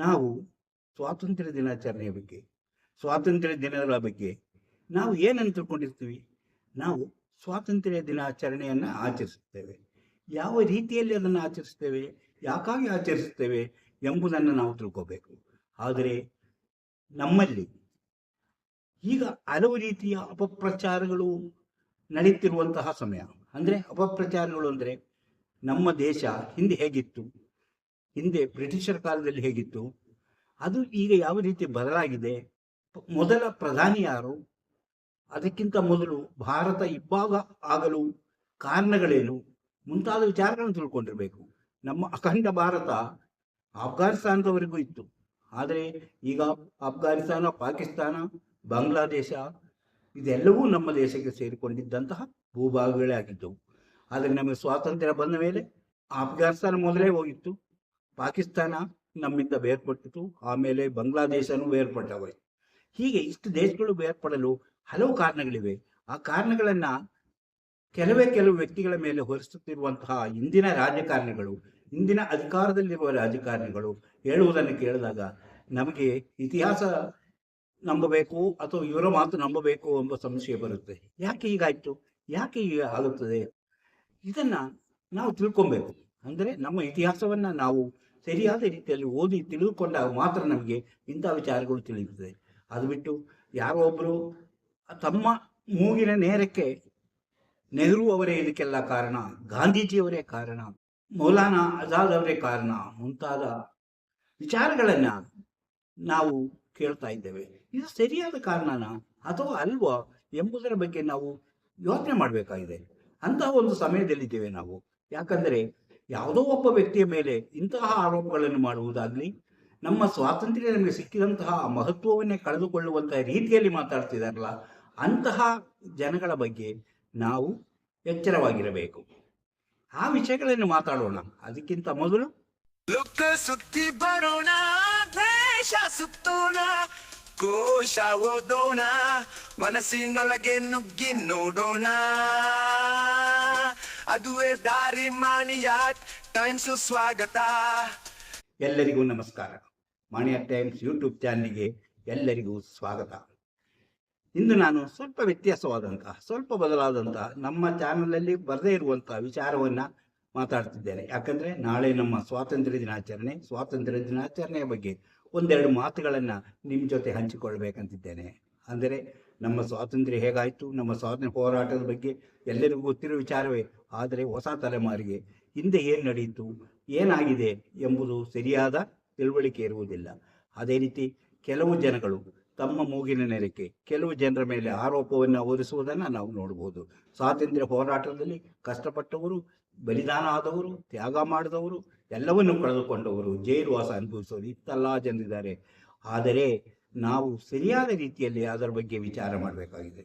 ನಾವು ಸ್ವಾತಂತ್ರ್ಯ ದಿನಾಚರಣೆಯ ಬಗ್ಗೆ, ಸ್ವಾತಂತ್ರ್ಯ ದಿನಗಳ ಬಗ್ಗೆ ನಾವು ಏನನ್ನು ತಿಳ್ಕೊಂಡಿರ್ತೀವಿ? ನಾವು ಸ್ವಾತಂತ್ರ್ಯ ದಿನಾಚರಣೆಯನ್ನು ಆಚರಿಸುತ್ತೇವೆ. ಯಾವ ರೀತಿಯಲ್ಲಿ ಅದನ್ನು ಆಚರಿಸ್ತೇವೆ ಯಾಕಾಗಿ ಆಚರಿಸುತ್ತೇವೆ ಎಂಬುದನ್ನು ನಾವು ತಿಳ್ಕೋಬೇಕು. ಆದರೆ ನಮ್ಮಲ್ಲಿ ಈಗ ಹಲವು ರೀತಿಯ ಅಪಪ್ರಚಾರಗಳು ನಡೀತಿರುವಂತಹ ಸಮಯ. ಅಂದರೆ ಅಪಪ್ರಚಾರಗಳು ಅಂದರೆ ನಮ್ಮ ದೇಶ ಹಿಂದೆ ಹೇಗಿತ್ತು? ಹಿಂದೆ ಬ್ರಿಟಿಷರ ಕಾಲದಲ್ಲಿ ಹೇಗಿತ್ತು? ಅದು ಈಗ ಯಾವ ರೀತಿ ಬದಲಾಗಿದೆ? ಮೊದಲ ಪ್ರಧಾನಿ ಯಾರು? ಅದಕ್ಕಿಂತ ಮೊದಲು ಭಾರತ ಇಬ್ಬಾಗ ಆಗಲು ಕಾರಣಗಳೇನು? ಮುಂತಾದ ವಿಚಾರಗಳನ್ನು ತಿಳ್ಕೊಂಡಿರಬೇಕು. ನಮ್ಮ ಅಖಂಡ ಭಾರತ ಅಫ್ಘಾನಿಸ್ತಾನದವರೆಗೂ ಇತ್ತು. ಆದರೆ ಈಗ ಅಫ್ಘಾನಿಸ್ತಾನ ಪಾಕಿಸ್ತಾನ, ಬಾಂಗ್ಲಾದೇಶ ಇದೆಲ್ಲವೂ ನಮ್ಮ ದೇಶಕ್ಕೆ ಸೇರಿಕೊಂಡಿದ್ದಂತಹ ಭೂಭಾಗಗಳೇ ಆಗಿದ್ದವು. ಆದರೆ ನಮಗೆ ಸ್ವಾತಂತ್ರ್ಯ ಬಂದ ಮೇಲೆ ಅಫ್ಘಾನಿಸ್ತಾನ ಮೊದಲೇ ಹೋಗಿತ್ತು. ಪಾಕಿಸ್ತಾನ ನಮ್ಮಿಂದ ಬೇರ್ಪಟ್ಟಿತು, ಆಮೇಲೆ ಬಾಂಗ್ಲಾದೇಶನೂ ಬೇರ್ಪಟ್ಟವೆ. ಹೀಗೆ ಇಷ್ಟು ದೇಶಗಳು ಬೇರ್ಪಡಲು ಹಲವು ಕಾರಣಗಳಿವೆ. ಆ ಕಾರಣಗಳನ್ನ ಕೆಲವೇ ಕೆಲವು ವ್ಯಕ್ತಿಗಳ ಮೇಲೆ ಹೊರಿಸುತ್ತಿರುವಂತಹ ಇಂದಿನ ರಾಜಕಾರಣಿಗಳು, ಇಂದಿನ ಅಧಿಕಾರದಲ್ಲಿರುವ ರಾಜಕಾರಣಿಗಳು ಹೇಳುವುದನ್ನು ಕೇಳಿದಾಗ ನಮಗೆ ಇತಿಹಾಸ ನಂಬಬೇಕು ಅಥವಾ ಇವರ ಮಾತು ನಂಬಬೇಕು ಎಂಬ ಸಂಶಯ ಬರುತ್ತೆ. ಯಾಕೆ ಹೀಗಾಯ್ತು? ಯಾಕೆ ಹೀಗೆ ಆಗುತ್ತದೆ? ಇದನ್ನ ನಾವು ತಿಳ್ಕೊಬೇಕು. ಅಂದರೆ ನಮ್ಮ ಇತಿಹಾಸವನ್ನ ನಾವು ಸರಿಯಾದ ರೀತಿಯಲ್ಲಿ ಓದಿ ತಿಳಿದುಕೊಂಡಾಗ ಮಾತ್ರ ನಮಗೆ ಇಂಥ ವಿಚಾರಗಳು ತಿಳಿಯುತ್ತದೆ. ಅದು ಬಿಟ್ಟು ಯಾರೋ ಒಬ್ಬರು ತಮ್ಮ ಮೂಗಿನ ನೇರಕ್ಕೆ ನೆಹರು ಅವರೇ ಇದಕ್ಕೆಲ್ಲ ಕಾರಣ, ಗಾಂಧೀಜಿಯವರೇ ಕಾರಣ, ಮೌಲಾನಾ ಆಜಾದ್ ಅವರೇ ಕಾರಣ ಮುಂತಾದ ವಿಚಾರಗಳನ್ನು ನಾವು ಕೇಳ್ತಾ ಇದ್ದೇವೆ. ಇದು ಸರಿಯಾದ ಕಾರಣನ ಅಥವಾ ಅಲ್ವಾ ಎಂಬುದರ ಬಗ್ಗೆ ನಾವು ಯೋಚನೆ ಮಾಡಬೇಕಾಗಿದೆ. ಅಂತಹ ಒಂದು ಸಮಯದಲ್ಲಿದ್ದೇವೆ ನಾವು. ಯಾಕಂದರೆ ಯಾವುದೋ ಒಬ್ಬ ವ್ಯಕ್ತಿಯ ಮೇಲೆ ಇಂತಹ ಆರೋಪಗಳನ್ನು ಮಾಡುವುದಾಗಲಿ, ನಮ್ಮ ಸ್ವಾತಂತ್ರ್ಯ ನಮಗೆ ಸಿಕ್ಕಿದಂತಹ ಮಹತ್ವವನ್ನೇ ಕಳೆದುಕೊಳ್ಳುವಂತಹ ರೀತಿಯಲ್ಲಿ ಮಾತಾಡ್ತಿದಾರಲ್ಲ, ಅಂತಹ ಜನಗಳ ಬಗ್ಗೆ ನಾವು ಎಚ್ಚರವಾಗಿರಬೇಕು. ಆ ವಿಷಯಗಳನ್ನು ಮಾತಾಡೋಣ. ಅದಕ್ಕಿಂತ ಮೊದಲು ಸುತ್ತಿ ಬರೋಣ, ದೇಶ ಸುತ್ತೋಣ, ಕೋಶ ಓದೋಣ, ಮನಸ್ಸಿನೊಳಗೆ ನುಗ್ಗಿ ನೋಡೋಣ. ಅದುವೇ ದಾರಿ ಮಾಣಿಯಾ ಟೈಮ್ಸ್ ಸ್ವಾಗತ. ಎಲ್ಲರಿಗೂ ನಮಸ್ಕಾರ. ಮಾಣಿಯ ಟೈಮ್ಸ್ ಯೂಟ್ಯೂಬ್ ಚಾನಲ್ಗೆ ಎಲ್ಲರಿಗೂ ಸ್ವಾಗತ. ಇಂದು ನಾನು ಸ್ವಲ್ಪ ವ್ಯತ್ಯಾಸವಾದಂತಹ, ಸ್ವಲ್ಪ ಬದಲಾದಂತಹ ನಮ್ಮ ಚಾನಲಲ್ಲಿ ಬರದೇ ಇರುವಂತಹ ವಿಚಾರವನ್ನು ಮಾತಾಡ್ತಿದ್ದೇನೆ. ಯಾಕಂದರೆ ನಾಳೆ ನಮ್ಮ ಸ್ವಾತಂತ್ರ್ಯ ದಿನಾಚರಣೆ, ಸ್ವಾತಂತ್ರ್ಯ ದಿನಾಚರಣೆಯ ಬಗ್ಗೆ ಒಂದೆರಡು ಮಾತುಗಳನ್ನು ನಿಮ್ಮ ಜೊತೆ ಹಂಚಿಕೊಳ್ಬೇಕಂತಿದ್ದೇನೆ. ಅಂದರೆ ನಮ್ಮ ಸ್ವಾತಂತ್ರ್ಯ ಹೇಗಾಯಿತು, ನಮ್ಮ ಸ್ವಾತಂತ್ರ್ಯ ಹೋರಾಟದ ಬಗ್ಗೆ ಎಲ್ಲರಿಗೂ ಗೊತ್ತಿರೋ ವಿಚಾರವೇ ಆದರೆ ಹೊಸ ತಲೆಮಾರಿಗೆ ಹಿಂದೆ ಏನು ನಡೆಯಿತು, ಏನಾಗಿದೆ ಎಂಬುದು ಸರಿಯಾದ ತಿಳುವಳಿಕೆ ಇರುವುದಿಲ್ಲ. ಅದೇ ರೀತಿ ಕೆಲವು ಜನಗಳು ತಮ್ಮ ಮೂಗಿನ ನೆರಕೆ ಕೆಲವು ಜನರ ಮೇಲೆ ಆರೋಪವನ್ನು ಹೊರಿಸುವುದನ್ನು ನಾವು ನೋಡಬಹುದು ಸ್ವಾತಂತ್ರ್ಯ ಹೋರಾಟದಲ್ಲಿ ಕಷ್ಟಪಟ್ಟವರು, ಬಲಿದಾನ ಆದವರು, ತ್ಯಾಗ ಮಾಡಿದವರು, ಎಲ್ಲವನ್ನು ಕಳೆದುಕೊಂಡವರು ಜೈಲುವಾಸ ಅನುಭವಿಸೋರು ಇತ್ತಲ್ಲ ಜನರಿದ್ದಾರೆ. ಆದರೆ ನಾವು ಸರಿಯಾದ ರೀತಿಯಲ್ಲಿ ಅದರ ಬಗ್ಗೆ ವಿಚಾರ ಮಾಡಬೇಕಾಗಿದೆ.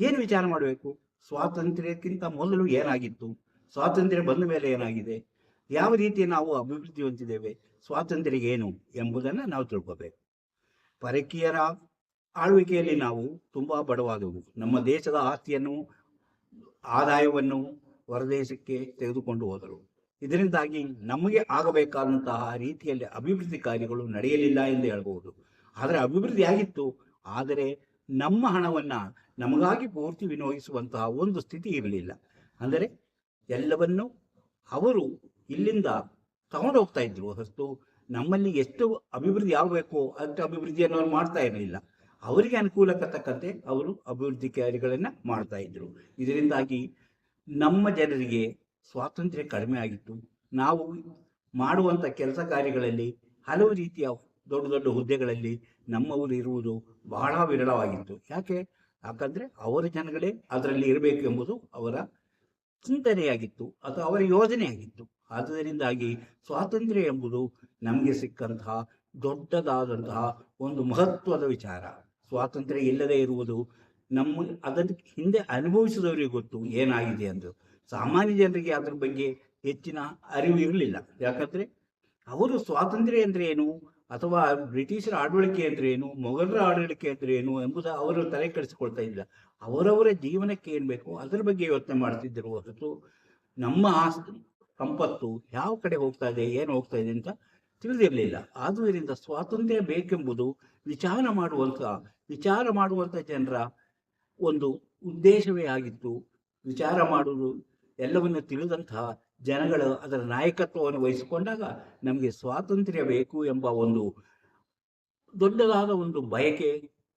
ಏನು ವಿಚಾರ ಮಾಡಬೇಕು? ಸ್ವಾತಂತ್ರ್ಯಕ್ಕಿಂತ ಮೊದಲು ಏನಾಗಿತ್ತು? ಸ್ವಾತಂತ್ರ್ಯ ಬಂದ ಮೇಲೆ ಏನಾಗಿದೆ? ಯಾವ ರೀತಿ ನಾವು ಅಭಿವೃದ್ಧಿ ಹೊಂದಿದ್ದೇವೆ? ಸ್ವಾತಂತ್ರ್ಯ ಏನು ಎಂಬುದನ್ನು ನಾವು ತಿಳ್ಕೋಬೇಕು. ಪರಕೀಯರ ಆಳ್ವಿಕೆಯಲ್ಲಿ ನಾವು ತುಂಬ ಬಡವಾದವು. ನಮ್ಮ ದೇಶದ ಆಸ್ತಿಯನ್ನು, ಆದಾಯವನ್ನು ಹೊರದೇಶಕ್ಕೆ ತೆಗೆದುಕೊಂಡು ಹೋದರು. ಇದರಿಂದಾಗಿ ನಮಗೆ ಆಗಬೇಕಾದಂತಹ ರೀತಿಯಲ್ಲಿ ಅಭಿವೃದ್ಧಿ ಕಾರ್ಯಗಳು ನಡೆಯಲಿಲ್ಲ ಎಂದು ಹೇಳ್ಬೋದು. ಆದರೆ ಅಭಿವೃದ್ಧಿ ಆಗಿತ್ತು. ಆದರೆ ನಮ್ಮ ಹಣವನ್ನು ನಮಗಾಗಿ ಪೂರ್ತಿ ವಿನಿಯೋಗಿಸುವಂತಹ ಒಂದು ಸ್ಥಿತಿ ಇರಲಿಲ್ಲ. ಅಂದರೆ ಎಲ್ಲವನ್ನು ಅವರು ಇಲ್ಲಿಂದ ತಗೊಂಡು ಹೋಗ್ತಾ ಇದ್ರು. ಹೊರತು ನಮ್ಮಲ್ಲಿ ಎಷ್ಟು ಅಭಿವೃದ್ಧಿ ಆಗಬೇಕು ಅಷ್ಟು ಅಭಿವೃದ್ಧಿಯನ್ನು ಅವ್ರು ಮಾಡ್ತಾ ಇರಲಿಲ್ಲ. ಅವರಿಗೆ ಅನುಕೂಲಕ್ಕೆ ತಕ್ಕಂತೆ ಅವರು ಅಭಿವೃದ್ಧಿ ಕಾರ್ಯಗಳನ್ನು ಮಾಡ್ತಾ ಇದ್ರು. ಇದರಿಂದಾಗಿ ನಮ್ಮ ಜನರಿಗೆ ಸ್ವಾತಂತ್ರ್ಯ ಕಡಿಮೆ ಆಗಿತ್ತು. ನಾವು ಮಾಡುವಂಥ ಕೆಲಸ ಕಾರ್ಯಗಳಲ್ಲಿ ಹಲವು ರೀತಿಯ ದೊಡ್ಡ ದೊಡ್ಡ ಹುದ್ದೆಗಳಲ್ಲಿ ನಮ್ಮವರು ಇರುವುದು ಬಹಳ ವಿರಳವಾಗಿತ್ತು. ಯಾಕೆ? ಯಾಕಂದರೆ ಅವರ ಜನಗಳೇ ಅದರಲ್ಲಿ ಇರಬೇಕು ಎಂಬುದು ಅವರ ಚಿಂತನೆಯಾಗಿತ್ತು ಅಥವಾ ಅವರ ಯೋಜನೆಯಾಗಿತ್ತು. ಆದ್ದರಿಂದಾಗಿ ಸ್ವಾತಂತ್ರ್ಯ ಎಂಬುದು ನಮಗೆ ಸಿಕ್ಕಂತಹ ದೊಡ್ಡದಾದಂತಹ ಒಂದು ಮಹತ್ವದ ವಿಚಾರ. ಸ್ವಾತಂತ್ರ್ಯ ಇಲ್ಲದೆ ಇರುವುದು ನಮ್ಮ, ಅದನ್ನು ಹಿಂದೆ ಅನುಭವಿಸಿದವರಿಗೆ ಗೊತ್ತು ಏನಾಗಿದೆ ಎಂದು. ಸಾಮಾನ್ಯ ಜನರಿಗೆ ಅದರ ಬಗ್ಗೆ ಹೆಚ್ಚಿನ ಅರಿವು ಇರಲಿಲ್ಲ. ಯಾಕಂದರೆ ಅವರು ಸ್ವಾತಂತ್ರ್ಯ ಅಂದರೆ ಏನು? ಅಥವಾ ಬ್ರಿಟಿಷರ ಆಡಳಿಕೆ ಅಂದ್ರೆ ಏನು, ಮೊಘಲರ ಆಡಳಿಕೆ ಅಂದ್ರೆ ಏನು ಎಂಬುದು ಅವರು ತಲೆ ಕೆಡಿಸಿಕೊಳ್ತಾ ಇಲ್ಲ ಅವರವರ ಜೀವನಕ್ಕೆ ಏನು ಬೇಕು, ಅದರ ಬಗ್ಗೆ ಯೋಚನೆ ಮಾಡ್ತಿದ್ದರು ಹೊರತು ನಮ್ಮ ಆಸ್ತಿ, ಸಂಪತ್ತು ಯಾವ ಕಡೆ ಹೋಗ್ತಾ ಇದೆ, ಏನು ಹೋಗ್ತಾ ಇದೆ ಅಂತ ತಿಳಿದಿರಲಿಲ್ಲ. ಆದುದರಿಂದ ಸ್ವಾತಂತ್ರ್ಯ ಬೇಕೆಂಬುದು ವಿಚಾರ ಮಾಡುವಂಥ ವಿಚಾರ ಮಾಡುವಂಥ ಜನರ ಒಂದು ಉದ್ದೇಶವೇ ಆಗಿತ್ತು. ವಿಚಾರ ಮಾಡುವುದು ಎಲ್ಲವನ್ನು ತಿಳಿದಂತಹ ಜನಗಳು ಅದರ ನಾಯಕತ್ವವನ್ನು ವಹಿಸಿಕೊಂಡಾಗ ನಮಗೆ ಸ್ವಾತಂತ್ರ್ಯ ಬೇಕು ಎಂಬ ಒಂದು ದೊಡ್ಡದಾದ ಒಂದು ಬಯಕೆ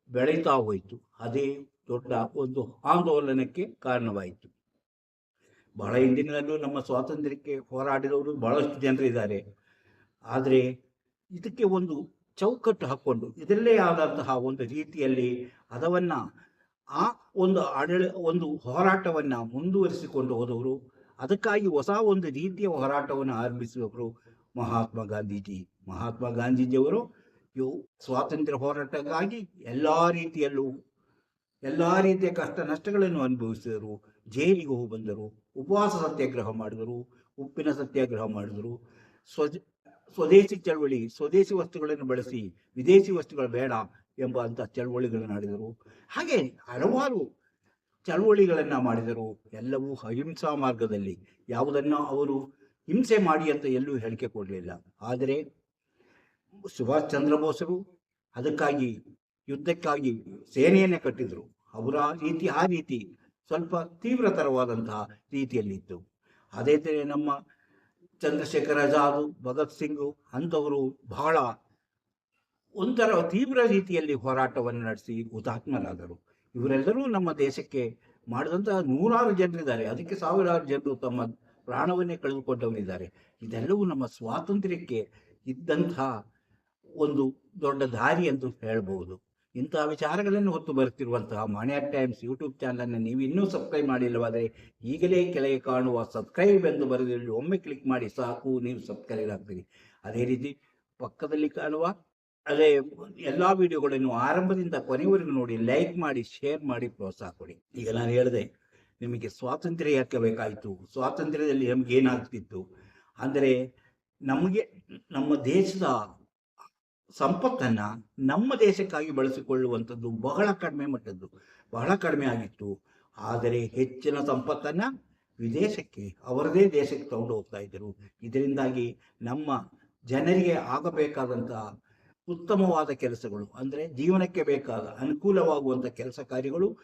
ಬೆಳೀತಾ ಹೋಯಿತು. ಅದೇ ದೊಡ್ಡ ಒಂದು ಆಂದೋಲನಕ್ಕೆ ಕಾರಣವಾಯಿತು. ಬಹಳ ಹಿಂದಿನಲ್ಲೂ ನಮ್ಮ ಸ್ವಾತಂತ್ರ್ಯಕ್ಕೆ ಹೋರಾಡಿದವರು ಬಹಳಷ್ಟು ಜನರಿದ್ದಾರೆ ಆದರೆ ಇದಕ್ಕೆ ಒಂದು ಚೌಕಟ್ಟು ಹಾಕ್ಕೊಂಡು ಇದರಲ್ಲೇ ಆದಂತಹ ಒಂದು ರೀತಿಯಲ್ಲಿ ಅದವನ್ನ ಆ ಒಂದು ಆಡಳಿ ಒಂದು ಹೋರಾಟವನ್ನು ಮುಂದುವರಿಸಿಕೊಂಡು ಹೋದವರು ಅದಕ್ಕಾಗಿ ಹೊಸ ಒಂದು ರೀತಿಯ ಹೋರಾಟವನ್ನು ಆರಂಭಿಸುವವರು ಮಹಾತ್ಮ ಗಾಂಧೀಜಿ. ಮಹಾತ್ಮ ಗಾಂಧೀಜಿಯವರು ಇವು ಸ್ವಾತಂತ್ರ್ಯ ಹೋರಾಟಕ್ಕಾಗಿ ಎಲ್ಲ ರೀತಿಯಲ್ಲೂ ಎಲ್ಲ ರೀತಿಯ ಕಷ್ಟ ನಷ್ಟಗಳನ್ನು ಅನುಭವಿಸಿದರು. ಜೈಲಿಗೆ ಹೋಗಿ ಬಂದರು. ಉಪವಾಸ ಸತ್ಯಾಗ್ರಹ ಮಾಡಿದರು. ಉಪ್ಪಿನ ಸತ್ಯಾಗ್ರಹ ಮಾಡಿದರು. ಸ್ವದೇಶಿ ಚಳವಳಿ, ಸ್ವದೇಶಿ ವಸ್ತುಗಳನ್ನು ಬಳಸಿ ವಿದೇಶಿ ವಸ್ತುಗಳು ಬೇಡ ಎಂಬ ಅಂತ ಚಳವಳಿಗಳನ್ನು ಆಡಿದರು. ಹಾಗೆ ಹಲವಾರು ಚಳವಳಿಗಳನ್ನು ಮಾಡಿದರು. ಎಲ್ಲವೂ ಅಹಿಂಸಾ ಮಾರ್ಗದಲ್ಲಿ. ಯಾವುದನ್ನು ಅವರು ಹಿಂಸೆ ಮಾಡಿ ಅಂತ ಎಲ್ಲೂ ಹೇಳಿಕೆ ಕೊಡಲಿಲ್ಲ. ಆದರೆ ಸುಭಾಷ್ ಚಂದ್ರ ಬೋಸರು ಅದಕ್ಕಾಗಿ ಯುದ್ಧಕ್ಕಾಗಿ ಸೇನೆಯನ್ನೇ ಕಟ್ಟಿದರು. ಅವರ ರೀತಿ, ಆ ರೀತಿ ಸ್ವಲ್ಪ ತೀವ್ರತರವಾದಂತಹ ರೀತಿಯಲ್ಲಿತ್ತು. ಅದೇ ತರ ನಮ್ಮ ಚಂದ್ರಶೇಖರ್ ಆಜಾದ್, ಭಗತ್ ಸಿಂಗ್ ಅಂಥವರು ಬಹಳ ಒಂಥರ ತೀವ್ರ ರೀತಿಯಲ್ಲಿ ಹೋರಾಟವನ್ನು ನಡೆಸಿ ಹುತಾತ್ಮರಾದರು. ಇವರೆಲ್ಲರೂ ನಮ್ಮ ದೇಶಕ್ಕೆ ಮಾಡಿದಂತಹ ನೂರಾರು ಜನರಿದ್ದಾರೆ. ಅದಕ್ಕೆ ಸಾವಿರಾರು ಜನರು ತಮ್ಮ ಪ್ರಾಣವನ್ನೇ ಕಳೆದುಕೊಂಡವರಿದ್ದಾರೆ. ಇದೆಲ್ಲವೂ ನಮ್ಮ ಸ್ವಾತಂತ್ರ್ಯಕ್ಕೆ ಇದ್ದಂತಹ ಒಂದು ದೊಡ್ಡ ದಾರಿ ಎಂದು ಹೇಳಬಹುದು. ಇಂತಹ ವಿಚಾರಗಳನ್ನು ಹೊತ್ತು ಬರುತ್ತಿರುವಂತಹ ಮಾನ್ಯ ಟೈಮ್ಸ್ ಯೂಟ್ಯೂಬ್ ಚಾನಲನ್ನು ನೀವು ಇನ್ನೂ ಸಬ್ಸ್ಕ್ರೈಬ್ ಮಾಡಿಲ್ಲವಾದರೆ ಈಗಲೇ ಕೆಳಗೆ ಕಾಣುವ ಸಬ್ಸ್ಕ್ರೈಬ್ ಎಂದು ಬರೆದಿರಲಿ. ಒಮ್ಮೆ ಕ್ಲಿಕ್ ಮಾಡಿ ಸಾಕು, ನೀವು ಸಬ್ಸ್ಕ್ರೈಬ್ ಆಗ್ತೀರಿ. ಅದೇ ರೀತಿ ಪಕ್ಕದಲ್ಲಿ ಕಾಣುವ ಅದೇ ಎಲ್ಲಾ ವಿಡಿಯೋಗಳನ್ನು ಆರಂಭದಿಂದ ಕೊನೆವರೆಗೂ ನೋಡಿ ಲೈಕ್ ಮಾಡಿ ಶೇರ್ ಮಾಡಿ, ಪ್ರೋತ್ಸಾಹ ಕೊಡಿ. ಈಗ ನಾನು ಹೇಳಿದೆ, ನಿಮಗೆ ಸ್ವಾತಂತ್ರ್ಯ ಯಾಕೆ ಬೇಕಾಯಿತು? ಸ್ವಾತಂತ್ರ್ಯದಲ್ಲಿ ನಮ್ಗೆ ಏನಾಗ್ತಿತ್ತು? ಅಂದರೆ ನಮಗೆ ನಮ್ಮ ದೇಶದ ಸಂಪತ್ತನ್ನ ನಮ್ಮ ದೇಶಕ್ಕಾಗಿ ಬಳಸಿಕೊಳ್ಳುವಂಥದ್ದು ಬಹಳ ಕಡಿಮೆ ಮಟ್ಟದ್ದು, ಬಹಳ ಕಡಿಮೆ ಆಗಿತ್ತು. ಆದರೆ ಹೆಚ್ಚಿನ ಸಂಪತ್ತನ್ನ ವಿದೇಶಕ್ಕೆ, ಅವರದೇ ದೇಶಕ್ಕೆ ತಗೊಂಡು ಹೋಗ್ತಾ ಇದ್ದರು. ಇದರಿಂದಾಗಿ ನಮ್ಮ ಜನರಿಗೆ ಆಗಬೇಕಾದಂತಹ ಉತ್ತಮವಾದ ಕೆಲಸಗಳು, ಅಂದರೆ ಜೀವನಕ್ಕೆ ಬೇಕಾದ ಅನುಕೂಲವಾಗುವಂಥ ಕೆಲಸ ಕಾರ್ಯಗಳು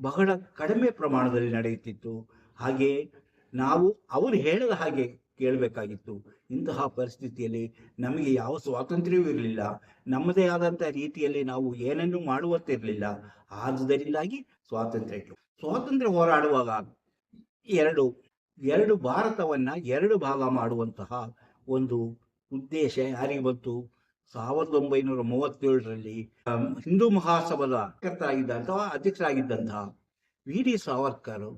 ಬಹಳ ಕಡಿಮೆ ಪ್ರಮಾಣದಲ್ಲಿ ನಡೆಯುತ್ತಿತ್ತು. ಹಾಗೆ ನಾವು ಅವರು ಹೇಳಿದ ಹಾಗೆ ಕೇಳಬೇಕಾಗಿತ್ತು. ಇಂತಹ ಪರಿಸ್ಥಿತಿಯಲ್ಲಿ ನಮಗೆ ಯಾವ ಸ್ವಾತಂತ್ರ್ಯವೂ ಇರಲಿಲ್ಲ. ನಮ್ಮದೇ ಆದಂಥ ರೀತಿಯಲ್ಲಿ ನಾವು ಏನನ್ನೂ ಮಾಡುವಂತಿರಲಿಲ್ಲ. ಆದುದರಿಂದಾಗಿ ಸ್ವಾತಂತ್ರ್ಯಕ್ಕೆ. ಸ್ವಾತಂತ್ರ್ಯ ಹೋರಾಡುವಾಗ ಎರಡು ಎರಡು ಭಾರತವನ್ನು ಎರಡು ಭಾಗ ಮಾಡುವಂತಹ ಒಂದು ಉದ್ದೇಶ ಯಾರಿಗೆ ಬಂತು? ಸಾವಿರದ ಒಂಬೈನೂರ ಮೂವತ್ತೇಳರಲ್ಲಿ ಹಿಂದೂ ಮಹಾಸಭಾದ ಅಥವಾ ಅಧ್ಯಕ್ಷರಾಗಿದ್ದಂತಹ ವಿ ಡಿ ಸಾವರ್ಕರ್,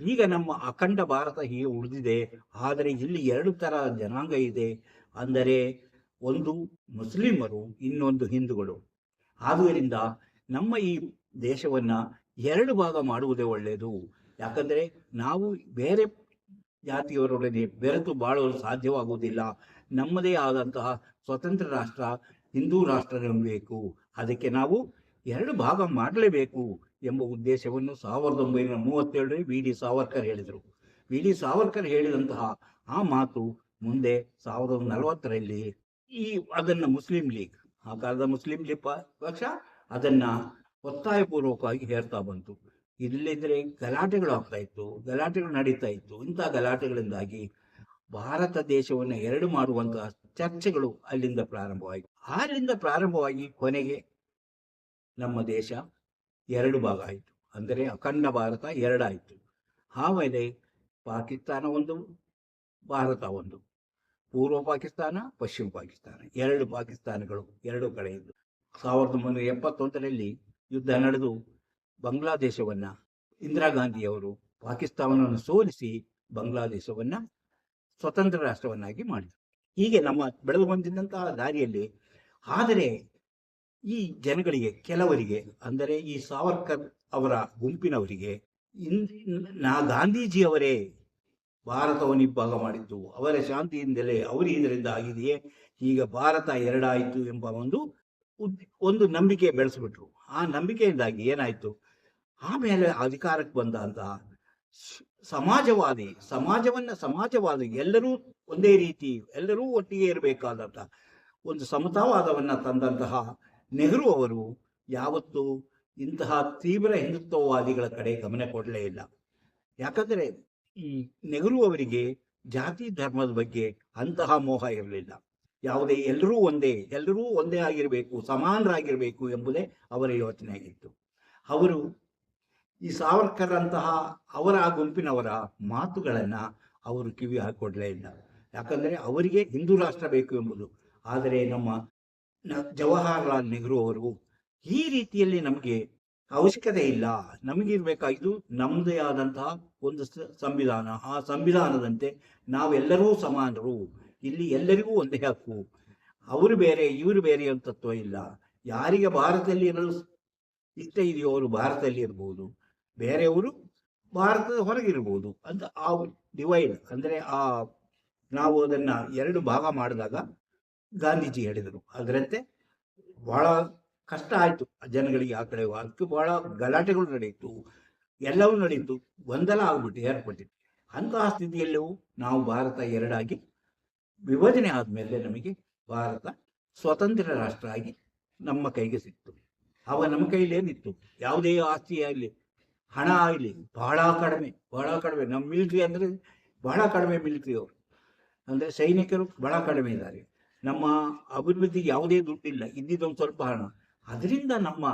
ಈಗ ನಮ್ಮ ಅಖಂಡ ಭಾರತ ಹೀಗೆ ಉಳಿದಿದೆ. ಆದರೆ ಇಲ್ಲಿ ಎರಡು ತರ ಜನಾಂಗ ಇದೆ. ಅಂದರೆ ಒಂದು ಮುಸ್ಲಿಮರು, ಇನ್ನೊಂದು ಹಿಂದೂಗಳು. ಆದುದರಿಂದ ನಮ್ಮ ಈ ದೇಶವನ್ನ ಎರಡು ಭಾಗ ಮಾಡುವುದೇ ಒಳ್ಳೆಯದು. ಯಾಕಂದರೆ ನಾವು ಬೇರೆ ಜಾತಿಯವರೊಡನೆ ಬೆರೆತು ಬಾಳಲು ಸಾಧ್ಯವಾಗುವುದಿಲ್ಲ. ನಮ್ಮದೇ ಆದಂತಹ ಸ್ವತಂತ್ರ ರಾಷ್ಟ್ರ, ಹಿಂದೂ ರಾಷ್ಟ್ರ ಬೇಕು. ಅದಕ್ಕೆ ನಾವು ಎರಡು ಭಾಗ ಮಾಡಲೇಬೇಕು ಎಂಬ ಉದ್ದೇಶವನ್ನು ಸಾವಿರದ ಒಂಬೈನೂರ ಮೂವತ್ತೇಳರಲ್ಲಿ ವಿ. ಡಿ. ಸಾವರ್ಕರ್ ಹೇಳಿದರು. ವಿ. ಡಿ. ಸಾವರ್ಕರ್ ಹೇಳಿದಂತಹ ಆ ಮಾತು ಮುಂದೆ ಸಾವಿರದ ಒಂಬೈನೂರ ನಲವತ್ತರಲ್ಲಿ ಈ ಅದನ್ನ ಮುಸ್ಲಿಂ ಲೀಗ್, ಆ ಕಾಲದ ಮುಸ್ಲಿಂ ಲೀಗ್ ಪಕ್ಷ ಅದನ್ನ ಒತ್ತಾಯಪೂರ್ವಕವಾಗಿ ಹೇರ್ತಾ ಬಂತು. ಇಲ್ಲದಿದ್ರೆ ಗಲಾಟೆಗಳು ಆಗ್ತಾ ಇತ್ತು, ಗಲಾಟೆಗಳು ನಡೀತಾ ಇತ್ತು. ಇಂಥ ಗಲಾಟೆಗಳಿಂದಾಗಿ ಭಾರತ ದೇಶವನ್ನು ಎರಡು ಮಾಡುವಂತಹ ಚರ್ಚೆಗಳು ಅಲ್ಲಿಂದ ಪ್ರಾರಂಭವಾಯಿತು. ಅಲ್ಲಿಂದ ಪ್ರಾರಂಭವಾಗಿ ಕೊನೆಗೆ ನಮ್ಮ ದೇಶ ಎರಡು ಭಾಗ ಆಯಿತು. ಅಂದರೆ ಅಖಂಡ ಭಾರತ ಎರಡಾಯಿತು. ಆಮೇಲೆ ಪಾಕಿಸ್ತಾನ ಒಂದು, ಭಾರತ ಒಂದು. ಪೂರ್ವ ಪಾಕಿಸ್ತಾನ, ಪಶ್ಚಿಮ ಪಾಕಿಸ್ತಾನ. ಎರಡು ಪಾಕಿಸ್ತಾನಗಳು ಎರಡು ಇದ್ದು ಸಾವಿರದ ಒಂಬೈನೂರ ಎಪ್ಪತ್ತೊಂದರಲ್ಲಿ ಯುದ್ಧ ನಡೆದು ಬಾಂಗ್ಲಾದೇಶವನ್ನು ಇಂದಿರಾ ಗಾಂಧಿಯವರು ಪಾಕಿಸ್ತಾನವನ್ನು ಸೋಲಿಸಿ ಬಾಂಗ್ಲಾದೇಶವನ್ನ ಸ್ವತಂತ್ರ ರಾಷ್ಟ್ರವನ್ನಾಗಿ ಮಾಡಿದರು. ಹೀಗೆ ನಮ್ಮ ಬೆಳೆದು ಬಂದಿದ್ದಂತಹ ದಾರಿಯಲ್ಲಿ ಆದರೆ ಈ ಜನಗಳಿಗೆ, ಕೆಲವರಿಗೆ ಅಂದರೆ ಈ ಸಾವರ್ಕರ್ ಅವರ ಗುಂಪಿನವರಿಗೆ ನಾ ಗಾಂಧೀಜಿಯವರೇ ಭಾರತವನ್ನು ಇಬ್ಬಾಗ ಮಾಡಿದ್ದು, ಅವರ ಶಾಂತಿಯಿಂದಲೇ ಅವರು ಇದರಿಂದ ಆಗಿದೆಯೇ, ಈಗ ಭಾರತ ಎರಡಾಯಿತು ಎಂಬ ಒಂದು ಒಂದು ನಂಬಿಕೆ ಬೆಳೆಸಿಬಿಟ್ರು. ಆ ನಂಬಿಕೆಯಿಂದಾಗಿ ಏನಾಯಿತು? ಆಮೇಲೆ ಅಧಿಕಾರಕ್ಕೆ ಬಂದಂತಹ ಸಮಾಜವಾದಿ, ಸಮಾಜವನ್ನ ಸಮಾಜವಾದಿ, ಎಲ್ಲರೂ ಒಂದೇ ರೀತಿ, ಎಲ್ಲರೂ ಒಟ್ಟಿಗೆ ಇರಬೇಕಾದಂತಹ ಒಂದು ಸಮತಾವಾದವನ್ನು ತಂದಂತಹ ನೆಹರು ಅವರು ಯಾವತ್ತೂ ಇಂತಹ ತೀವ್ರ ಹಿಂದುತ್ವವಾದಿಗಳ ಕಡೆ ಗಮನ ಕೊಡಲೇ ಇಲ್ಲ. ಯಾಕಂದರೆ ಈ ನೆಹರು ಅವರಿಗೆ ಜಾತಿ ಧರ್ಮದ ಬಗ್ಗೆ ಅಂತಹ ಮೋಹ ಇರಲಿಲ್ಲ. ಯಾವುದೇ ಎಲ್ಲರೂ ಒಂದೇ ಎಲ್ಲರೂ ಒಂದೇ ಆಗಿರಬೇಕು, ಸಮಾನರಾಗಿರಬೇಕು ಎಂಬುದೇ ಅವರ ಯೋಚನೆ ಆಗಿತ್ತು ಅವರು ಈ ಸಾವರ್ಕರ್ ಅಂತಹ ಅವರ ಆ ಗುಂಪಿನವರ ಮಾತುಗಳನ್ನು ಅವರು ಕಿವಿ ಹಾಕೊಡ್ಲೇ ಇಲ್ಲ. ಯಾಕಂದರೆ ಅವರಿಗೆ ಹಿಂದೂ ರಾಷ್ಟ್ರ ಬೇಕು ಎಂಬುದು. ಆದರೆ ನಮ್ಮ ಜವಾಹರ್ಲಾಲ್ ನೆಹರು ಅವರು ಈ ರೀತಿಯಲ್ಲಿ ನಮಗೆ ಅವಶ್ಯಕತೆ ಇಲ್ಲ. ನಮಗಿರ್ಬೇಕಾಗಿದ್ದು ನಮ್ಮದೇ ಆದಂತಹ ಒಂದು ಸಂವಿಧಾನ. ಆ ಸಂವಿಧಾನದಂತೆ ನಾವೆಲ್ಲರೂ ಸಮಾನರು. ಇಲ್ಲಿ ಎಲ್ಲರಿಗೂ ಒಂದೇ ಹಕ್ಕು. ಅವರು ಬೇರೆ, ಇವರು ಬೇರೆ ಅಂತತ್ವ ಇಲ್ಲ. ಯಾರಿಗೆ ಭಾರತದಲ್ಲಿ ಇರಲು ಇಷ್ಟ ಇದೆಯೋ ಅವರು ಭಾರತದಲ್ಲಿ ಇರ್ಬೋದು. ಬೇರೆಯವರು ಭಾರತದ ಹೊರಗಿರ್ಬೋದು ಅಂತ ಆ ಡಿವೈಡ್ ಅಂದರೆ ಆ ನಾವು ಅದನ್ನ ಎರಡು ಭಾಗ ಮಾಡಿದಾಗ ಗಾಂಧೀಜಿ ಹೇಳಿದರು. ಅದರಂತೆ ಬಹಳ ಕಷ್ಟ ಆಯಿತು. ಜನಗಳಿಗೆ ಆ ಕಡೆ ಅದಕ್ಕೆ ಬಹಳ ಗಲಾಟೆಗಳು ನಡೆಯಿತು. ಎಲ್ಲವೂ ನಡೆಯಿತು. ಗೊಂದಲ ಆಗ್ಬಿಟ್ಟು ಏರ್ಪಟ್ಟಿತ್ತು. ಅಂತಹ ಸ್ಥಿತಿಯಲ್ಲೂ ನಾವು ಭಾರತ ಎರಡಾಗಿ ವಿಭಜನೆ ಆದಮೇಲೆ ನಮಗೆ ಭಾರತ ಸ್ವತಂತ್ರ ರಾಷ್ಟ್ರ ಆಗಿ ನಮ್ಮ ಕೈಗೆ ಸಿಕ್ತು. ಆವಾಗ ನಮ್ಮ ಕೈಲಿ ಏನಿತ್ತು ಯಾವುದೇ ಆಸ್ತಿ ಆಗಲಿ ಹಣ ಆಗಲಿ, ಬಹಳ ಕಡಿಮೆ ಬಹಳ ಕಡಿಮೆ. ನಮ್ಮ ಮಿಲಿಟ್ರಿ ಅಂದರೆ ಬಹಳ ಕಡಿಮೆ ಮಿಲಿಟ್ರಿ ಅವರು. ಅಂದರೆ ಸೈನಿಕರು ಬಹಳ ಕಡಿಮೆ ಇದ್ದಾರೆ. ನಮ್ಮ ಅಭಿವೃದ್ಧಿಗೆ ಯಾವುದೇ ದುಡ್ಡಿಲ್ಲ, ಇದ್ದಿದ್ದೊಂದು ಸ್ವಲ್ಪ ಹಣ. ಅದರಿಂದ ನಮ್ಮ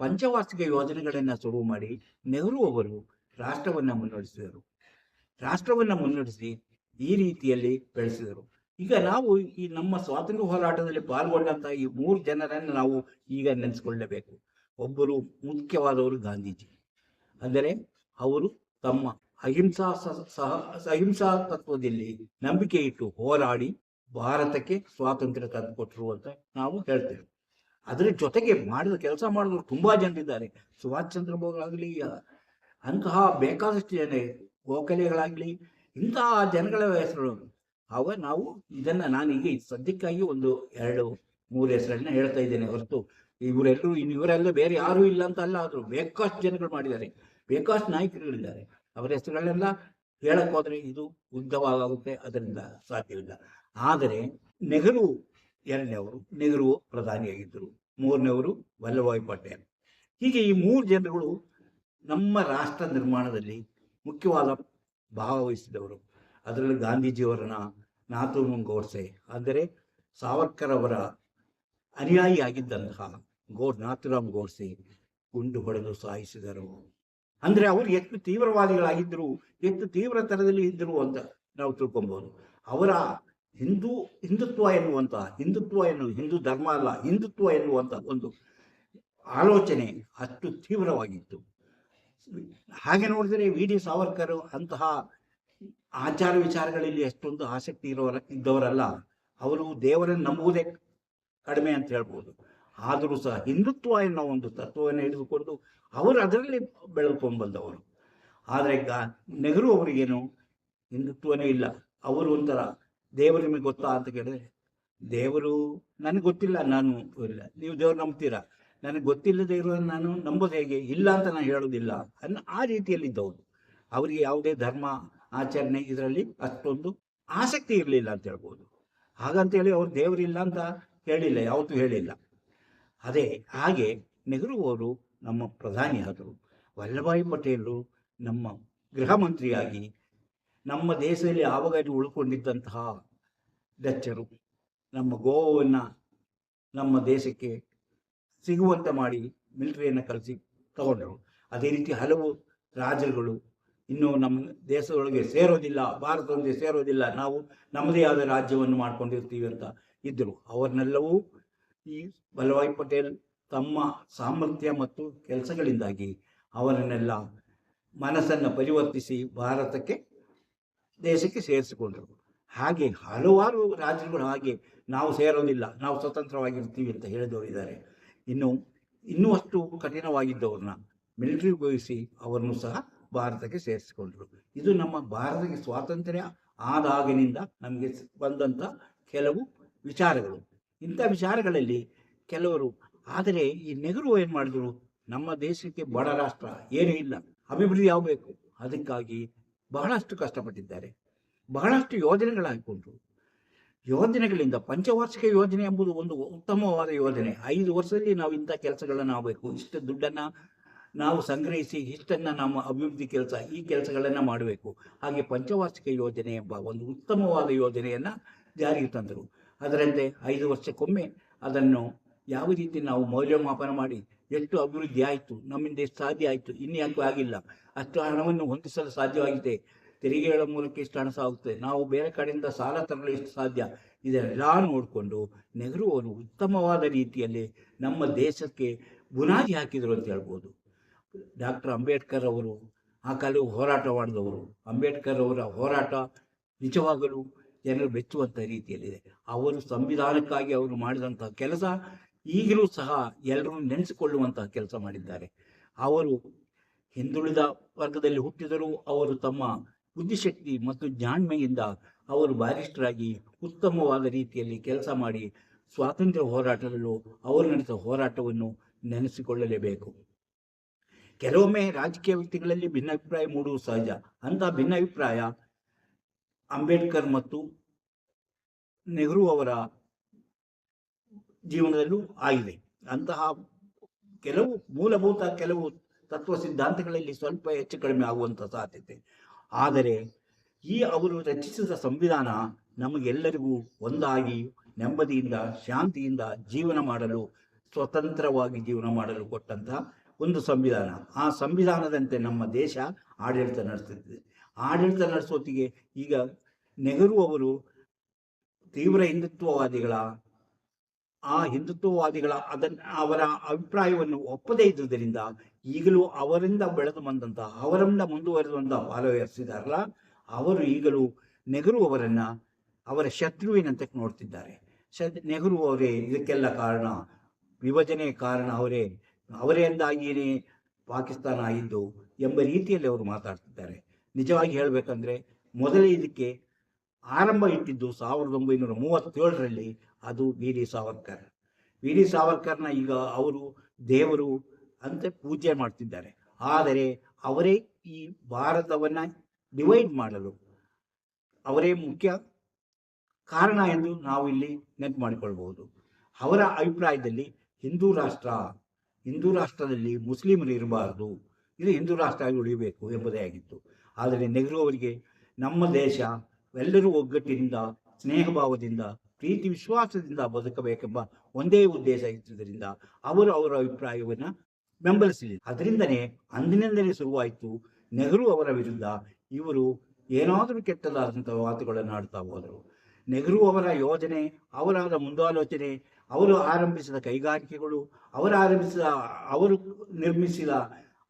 ಪಂಚವಾರ್ಷಿಕ ಯೋಜನೆಗಳನ್ನು ಶುರು ಮಾಡಿ ನೆಹರು ಅವರು ರಾಷ್ಟ್ರವನ್ನು ಮುನ್ನಡೆಸಿದರು. ರಾಷ್ಟ್ರವನ್ನು ಮುನ್ನಡೆಸಿ ಈ ರೀತಿಯಲ್ಲಿ ಬೆಳೆಸಿದರು. ಈಗ ನಾವು ಈ ನಮ್ಮ ಸ್ವಾತಂತ್ರ್ಯ ಹೋರಾಟದಲ್ಲಿ ಪಾಲ್ಗೊಂಡಂತಹ ಈ ಮೂರು ಜನರನ್ನು ನಾವು ಈಗ ನೆನೆಸ್ಕೊಳ್ಳಬೇಕು. ಒಬ್ಬರು ಮುಖ್ಯವಾದವರು ಗಾಂಧೀಜಿ. ಅಂದರೆ ಅವರು ತಮ್ಮ ಅಹಿಂಸಾ ಸಹ, ಅಹಿಂಸಾ ತತ್ವದಲ್ಲಿ ನಂಬಿಕೆ ಇಟ್ಟು ಹೋರಾಡಿ ಭಾರತಕ್ಕೆ ಸ್ವಾತಂತ್ರ್ಯ ತಂದುಕೊಟ್ರು ಅಂತ ನಾವು ಹೇಳ್ತೇವೆ. ಅದರ ಜೊತೆಗೆ ಮಾಡಿದ ಕೆಲಸ ಮಾಡಿದವರು ತುಂಬಾ ಜನರಿದ್ದಾರೆ. ಸುಭಾಷ್ ಚಂದ್ರ ಬೋಸ್ಗಳಾಗಲಿ ಅಂತಹ ಬೇಕಾದಷ್ಟು ಜನ, ಗೋಖಲೆಗಳಾಗಲಿ, ಇಂತಹ ಜನಗಳ ಹೆಸರು. ಅವ ನಾವು ಇದನ್ನ ನಾನೀಗ ಸದ್ಯಕ್ಕಾಗಿ ಒಂದು ಎರಡು ಮೂರು ಹೆಸರನ್ನ ಹೇಳ್ತಾ ಇದ್ದೇನೆ ಹೊರತು ಇವರೆಲ್ಲರೂ ಇವರೆಲ್ಲ ಬೇರೆ ಯಾರೂ ಇಲ್ಲ ಅಂತ ಅಲ್ಲ, ಆದ್ರು ಬೇಕಾಷ್ಟು ಜನಗಳು ಮಾಡಿದ್ದಾರೆ. ಬೇಕಾಷ್ಟು ನಾಯಕರುಗಳಿದ್ದಾರೆ. ಅವರ ಹೆಸರುಗಳೆಲ್ಲ ಹೇಳಕ್ ಹೋದ್ರೆ ಇದು ಉದ್ದವಾಗುತ್ತೆ, ಅದರಿಂದ ಸಾಧ್ಯವಿಲ್ಲ ಆದರೆ ನೆಹರು ಎರಡನೇವರು ನೆಹರು ಪ್ರಧಾನಿಯಾಗಿದ್ದರು. ಮೂರನೇವರು ವಲ್ಲಭಾಯಿ ಪಟೇಲ್. ಹೀಗೆ ಈ ಮೂರು ಜನರುಗಳು ನಮ್ಮ ರಾಷ್ಟ್ರ ನಿರ್ಮಾಣದಲ್ಲಿ ಮುಖ್ಯವಾದ ಭಾಗವಹಿಸಿದವರು ಅದರಲ್ಲಿ ಗಾಂಧೀಜಿಯವರನ್ನ ನಾಥೂರಾಮ್ ಗೋಡ್ಸೆ ಅಂದರೆ ಸಾವರ್ಕರ್ ಅವರ ಅನುಯಾಯಿಯಾಗಿದ್ದಂತಹ ಗೋ ನಾಥುರಾಮ್ ಗೋಡ್ಸೆ ಗುಂಡು ಹೊಡೆದು ಸಾಯಿಸಿದರು. ಅಂದ್ರೆ ಅವರು ಎಷ್ಟು ತೀವ್ರವಾದಿಗಳಾಗಿದ್ದರು ಎಷ್ಟು ತೀವ್ರ ತರದಲ್ಲಿ ಇದ್ದರು ಅಂತ ನಾವು ತಿಳ್ಕೊಬಹುದು ಅವರ ಹಿಂದೂ, ಹಿಂದುತ್ವ ಎನ್ನುವಂಥ ಹಿಂದುತ್ವ ಎನ್ನುವ ಹಿಂದೂ ಧರ್ಮ ಅಲ್ಲ, ಹಿಂದುತ್ವ ಎನ್ನುವಂಥ ಒಂದು ಆಲೋಚನೆ ಅಷ್ಟು ತೀವ್ರವಾಗಿತ್ತು. ಹಾಗೆ ನೋಡಿದರೆ ವಿ ಡಿ ಸಾವರ್ಕರ್ ಅಂತಹ ಆಚಾರ ವಿಚಾರಗಳಲ್ಲಿ ಎಷ್ಟೊಂದು ಆಸಕ್ತಿ ಇರೋರ, ಇದ್ದವರಲ್ಲ, ಅವರು ದೇವರನ್ನು ನಂಬುವುದೇ ಕಡಿಮೆ ಅಂತ ಹೇಳ್ಬೋದು. ಆದರೂ ಸಹ ಹಿಂದುತ್ವ ಎನ್ನೋ ಒಂದು ತತ್ವವನ್ನು ಹಿಡಿದುಕೊಂಡು ಅವರು ಅದರಲ್ಲಿ ಬೆಳೆದುಕೊಂಡು ಬಂದವರು ಆದರೆ ಗಾ ನೆಹರು ಅವರಿಗೇನು ಹಿಂದುತ್ವನೇ ಇಲ್ಲ. ಅವರು ಒಂಥರ ದೇವರು ನಿಮಗೆ ಗೊತ್ತಾ ಅಂತ ಕೇಳಿದ್ರೆ, ದೇವರು ನನಗೆ ಗೊತ್ತಿಲ್ಲ, ನಾನು ಇಲ್ಲ. ನೀವು ದೇವರು ನಂಬ್ತೀರಾ? ನನಗೆ ಗೊತ್ತಿಲ್ಲದೆ ಇರೋದನ್ನು ನಾನು ನಂಬೋದು ಹೇಗೆ? ಇಲ್ಲ ಅಂತ ನಾನು ಹೇಳೋದಿಲ್ಲ ಅನ್ನ ಆ ರೀತಿಯಲ್ಲಿ ಇದ್ದವರು ಅವರಿಗೆ ಯಾವುದೇ ಧರ್ಮ, ಆಚರಣೆ ಇದರಲ್ಲಿ ಅಷ್ಟೊಂದು ಆಸಕ್ತಿ ಇರಲಿಲ್ಲ ಅಂತ ಹೇಳ್ಬೋದು. ಹಾಗಂತೇಳಿ ಅವ್ರು ದೇವರಿಲ್ಲ ಅಂತ ಹೇಳಿಲ್ಲ, ಯಾವತ್ತೂ ಹೇಳಿಲ್ಲ. ಅದೇ ಹಾಗೆ ನೆಹರು ಅವರು ನಮ್ಮ ಪ್ರಧಾನಿ ಆದರು. ವಲ್ಲಭಾಯಿ ಪಟೇಲರು ನಮ್ಮ ಗೃಹ ಮಂತ್ರಿಯಾಗಿ ನಮ್ಮ ದೇಶದಲ್ಲಿ ಆವಾಗ ಉಳ್ಕೊಂಡಿದ್ದಂತಹ ಡಚ್ಚರು, ನಮ್ಮ ಗೋವನ್ನು ನಮ್ಮ ದೇಶಕ್ಕೆ ಸಿಗುವಂತೆ ಮಾಡಿ ಮಿಲಿಟರಿಯನ್ನು ಕಲಿಸಿ ತಗೊಂಡರು. ಅದೇ ರೀತಿ ಹಲವು ರಾಜರುಗಳು ಇನ್ನು ನಮ್ಮ ದೇಶದೊಳಗೆ ಸೇರೋದಿಲ್ಲ ಭಾರತದೊಂದಿಗೆ ಸೇರೋದಿಲ್ಲ. ನಾವು ನಮ್ಮದೇ ಆದ ರಾಜ್ಯವನ್ನು ಮಾಡ್ಕೊಂಡಿರ್ತೀವಿ ಅಂತ ಇದ್ದರು. ಅವರನ್ನೆಲ್ಲವೂ ಈ ವಲ್ಲಭಾಯ್ ಪಟೇಲ್ ತಮ್ಮ ಸಾಮರ್ಥ್ಯ ಮತ್ತು ಕೆಲಸಗಳಿಂದಾಗಿ ಅವರನ್ನೆಲ್ಲ ಮನಸ್ಸನ್ನು ಪರಿವರ್ತಿಸಿ ಭಾರತಕ್ಕೆ ದೇಶಕ್ಕೆ ಸೇರಿಸಿಕೊಂಡರು. ಹಾಗೆ ಹಲವಾರು ರಾಜ್ಯಗಳು ಹಾಗೆ ನಾವು ಸೇರೋದಿಲ್ಲ, ನಾವು ಸ್ವತಂತ್ರವಾಗಿರ್ತೀವಿ ಅಂತ ಹೇಳಿದವರಿದ್ದಾರೆ ಇನ್ನು, ಇನ್ನೂ ಅಷ್ಟು ಕಠಿಣವಾಗಿದ್ದವ್ರನ್ನ ಮಿಲಿಟರಿ ಉಪಯೋಗಿಸಿ ಅವರನ್ನು ಸಹ ಭಾರತಕ್ಕೆ ಸೇರಿಸಿಕೊಂಡರು. ಇದು ನಮ್ಮ ಭಾರತಕ್ಕೆ ಸ್ವಾತಂತ್ರ್ಯ ಆದಾಗಿನಿಂದ ನಮಗೆ ಬಂದಂಥ ಕೆಲವು ವಿಚಾರಗಳು. ಇಂಥ ವಿಚಾರಗಳಲ್ಲಿ ಕೆಲವರು, ಆದರೆ ಈ ನೆಹರು ಏನು ಮಾಡಿದ್ರು? ನಮ್ಮ ದೇಶಕ್ಕೆ ಬಡ ರಾಷ್ಟ್ರ, ಏನೂ ಇಲ್ಲ. ಅಭಿವೃದ್ಧಿ ಆಗಬೇಕು. ಅದಕ್ಕಾಗಿ ಬಹಳಷ್ಟು ಕಷ್ಟಪಟ್ಟಿದ್ದಾರೆ. ಬಹಳಷ್ಟು ಯೋಜನೆಗಳು ಹಾಕಿಕೊಂಡ್ರು ಯೋಜನೆಗಳಿಂದ ಪಂಚವಾರ್ಷಿಕ ಯೋಜನೆ ಎಂಬುದು ಒಂದು ಉತ್ತಮವಾದ ಯೋಜನೆ. ಐದು ವರ್ಷದಲ್ಲಿ ನಾವು ಇಂಥ ಕೆಲಸಗಳನ್ನು ಆಗಬೇಕು. ಇಷ್ಟು ದುಡ್ಡನ್ನು ನಾವು ಸಂಗ್ರಹಿಸಿ, ಇಷ್ಟನ್ನು ನಮ್ಮ ಅಭಿವೃದ್ಧಿ ಕೆಲಸ, ಈ ಕೆಲಸಗಳನ್ನು ಮಾಡಬೇಕು. ಹಾಗೆ ಪಂಚವಾರ್ಷಿಕ ಯೋಜನೆ ಎಂಬ ಒಂದು ಉತ್ತಮವಾದ ಯೋಜನೆಯನ್ನು ಜಾರಿಗೆ ತಂದರು. ಅದರಂತೆ ಐದು ವರ್ಷಕ್ಕೊಮ್ಮೆ ಅದನ್ನು ಯಾವ ರೀತಿ ನಾವು ಮೌಲ್ಯಮಾಪನ ಮಾಡಿ ಎಷ್ಟು ಅಭಿವೃದ್ಧಿ ಆಯಿತು, ನಮ್ಮಿಂದ ಎಷ್ಟು ಸಾಧ್ಯ ಆಯಿತು ಇನ್ಯಾಕೂ ಆಗಿಲ್ಲ. ಅಷ್ಟು ಹಣವನ್ನು ಹೊಂದಿಸಲು ಸಾಧ್ಯವಾಗಿದೆ. ತೆರಿಗೆಗಳ ಮೂಲಕ ಎಷ್ಟು ಹಣ ಸಾಗುತ್ತೆ, ನಾವು ಬೇರೆ ಕಡೆಯಿಂದ ಸಾಲ ತರಲು ಎಷ್ಟು ಸಾಧ್ಯ, ಇದೆಲ್ಲ ನೋಡಿಕೊಂಡು ನೆಹರು ಅವರು ಉತ್ತಮವಾದ ರೀತಿಯಲ್ಲಿ ನಮ್ಮ ದೇಶಕ್ಕೆ ಬುನಾದಿ ಹಾಕಿದರು ಅಂತ ಹೇಳ್ಬೋದು. ಡಾಕ್ಟರ್ ಅಂಬೇಡ್ಕರ್ ಅವರು ಆ ಕಾಲ ಹೋರಾಟ ಮಾಡಿದವರು. ಅಂಬೇಡ್ಕರ್ ಅವರ ಹೋರಾಟ ನಿಜವಾಗಲೂ ಜನರು ಮೆಚ್ಚುವಂಥ ರೀತಿಯಲ್ಲಿದೆ. ಅವರು ಸಂವಿಧಾನಕ್ಕಾಗಿ ಅವರು ಮಾಡಿದಂಥ ಕೆಲಸ ಈಗಲೂ ಸಹ ಎಲ್ಲರೂ ನೆನೆಸಿಕೊಳ್ಳುವಂತಹ ಕೆಲಸ ಮಾಡಿದ್ದಾರೆ. ಅವರು ಹಿಂದುಳಿದ ವರ್ಗದಲ್ಲಿ ಹುಟ್ಟಿದರೂ ಅವರು ತಮ್ಮ ಬುದ್ಧಿಶಕ್ತಿ ಮತ್ತು ಜಾಣ್ಮೆಯಿಂದ ಅವರು ಬಾರಿಸ್ಟರಾಗಿ ಉತ್ತಮವಾದ ರೀತಿಯಲ್ಲಿ ಕೆಲಸ ಮಾಡಿ ಸ್ವಾತಂತ್ರ್ಯ ಹೋರಾಟದಲ್ಲೂ ಅವರು ನಡೆಸಿದ ಹೋರಾಟವನ್ನು ನೆನೆಸಿಕೊಳ್ಳಲೇಬೇಕು. ಕೆಲವೊಮ್ಮೆ ರಾಜಕೀಯ ವ್ಯಕ್ತಿಗಳಲ್ಲಿ ಭಿನ್ನಾಭಿಪ್ರಾಯ ಮೂಡುವುದು ಸಹಜ. ಅಂತ ಭಿನ್ನಾಭಿಪ್ರಾಯ ಅಂಬೇಡ್ಕರ್ ಮತ್ತು ನೆಹರು ಅವರ ಜೀವನದಲ್ಲೂ ಆಗಿದೆ. ಅಂತಹ ಕೆಲವು ಮೂಲಭೂತ ಕೆಲವು ತತ್ವ ಸಿದ್ಧಾಂತಗಳಲ್ಲಿ ಸ್ವಲ್ಪ ಹೆಚ್ಚು ಕಡಿಮೆ ಆಗುವಂಥ ಸಾಧ್ಯತೆ. ಆದರೆ ಈ ಅವರು ರಚಿಸಿದ ಸಂವಿಧಾನ ನಮಗೆಲ್ಲರಿಗೂ ಒಂದಾಗಿ ನೆಮ್ಮದಿಯಿಂದ, ಶಾಂತಿಯಿಂದ ಜೀವನ ಮಾಡಲು, ಸ್ವತಂತ್ರವಾಗಿ ಜೀವನ ಮಾಡಲು ಕೊಟ್ಟಂತಹ ಒಂದು ಸಂವಿಧಾನ. ಆ ಸಂವಿಧಾನದಂತೆ ನಮ್ಮ ದೇಶ ಆಡಳಿತ ನಡೆಸುತ್ತಿದೆ ಆಡಳಿತ ನಡೆಸೋತಿಗೆ ಈಗ ನೆಹರು ಅವರು ತೀವ್ರ ಹಿಂದುತ್ವವಾದಿಗಳ, ಆ ಹಿಂದುತ್ವವಾದಿಗಳ ಅದನ್ನ ಅವರ ಅಭಿಪ್ರಾಯವನ್ನು ಒಪ್ಪದೇ ಇದ್ದುದರಿಂದ ಈಗಲೂ ಅವರಿಂದ ಬೆಳೆದು ಬಂದಂಥ ಅವರಿಂದ ಮುಂದುವರೆದಂತಹ ಫಾಲೋಯರ್ಸ್ ಅವರು ಈಗಲೂ ನೆಹರು ಅವರನ್ನ ಅವರ ಶತ್ರುವಿನಂತೆ ನೋಡ್ತಿದ್ದಾರೆ. ನೆಹರು ಅವರೇ ಇದಕ್ಕೆಲ್ಲ ಕಾರಣ ವಿಭಜನೆ ಕಾರಣ ಅವರೇ ಅವರಿಂದಾಗಿಯೇ ಪಾಕಿಸ್ತಾನ ಆಗಿದ್ದು ಎಂಬ ರೀತಿಯಲ್ಲಿ ಅವರು ಮಾತಾಡ್ತಿದ್ದಾರೆ. ನಿಜವಾಗಿ ಹೇಳಬೇಕಂದ್ರೆ ಮೊದಲೇ ಇದಕ್ಕೆ ಆರಂಭ ಇಟ್ಟಿದ್ದು ಸಾವಿರದ ಒಂಬೈನೂರ ಮೂವತ್ತೇಳರಲ್ಲಿ ಅದು V D Savarkar. V D ಸಾವರ್ಕರ್ನ ಈಗ ಅವರು ದೇವರು ಅಂತ ಪೂಜೆ ಮಾಡ್ತಿದ್ದಾರೆ. ಆದರೆ ಅವರೇ ಈ ಭಾರತವನ್ನು ಡಿವೈಡ್ ಮಾಡಲು ಅವರೇ ಮುಖ್ಯ ಕಾರಣ ಎಂದು ನಾವು ಇಲ್ಲಿ ನೆನಪು ಮಾಡಿಕೊಳ್ಬಹುದು ಅವರ ಅಭಿಪ್ರಾಯದಲ್ಲಿ ಹಿಂದೂ ರಾಷ್ಟ್ರ, ಹಿಂದೂ ರಾಷ್ಟ್ರದಲ್ಲಿ ಮುಸ್ಲಿಮರು ಇರಬಾರದು. ಇದು ಹಿಂದೂ ರಾಷ್ಟ್ರ ಆಗಿ ಉಳಿಯಬೇಕು ಎಂಬುದೇ ಆಗಿತ್ತು. ಆದರೆ ನೆಹರು ಅವರಿಗೆ ನಮ್ಮ ದೇಶ ಎಲ್ಲರೂ ಒಗ್ಗಟ್ಟಿನಿಂದ ಸ್ನೇಹ ಭಾವದಿಂದ ಪ್ರೀತಿ, ವಿಶ್ವಾಸದಿಂದ ಬದುಕಬೇಕೆಂಬ ಒಂದೇ ಉದ್ದೇಶ ಇದ್ದುದರಿಂದ ಅವರು ಅವರ ಅಭಿಪ್ರಾಯವನ್ನು ಬೆಂಬಲಿಸಲಿಲ್ಲ. ಅದರಿಂದನೇ ಅಂದಿನಿಂದಲೇ ಶುರುವಾಯಿತು ನೆಹರು ಅವರ ವಿರುದ್ಧ ಇವರು ಏನಾದರೂ ಕೆಟ್ಟದಾದಂಥ ಮಾತುಗಳನ್ನು ಆಡ್ತಾ ಹೋದರು. ನೆಹರು ಅವರ ಯೋಜನೆ, ಅವರಾದ ಮುಂದಾಲೋಚನೆ, ಅವರು ಆರಂಭಿಸಿದ ಕೈಗಾರಿಕೆಗಳು, ಅವರು ಆರಂಭಿಸಿದ, ಅವರು ನಿರ್ಮಿಸಿದ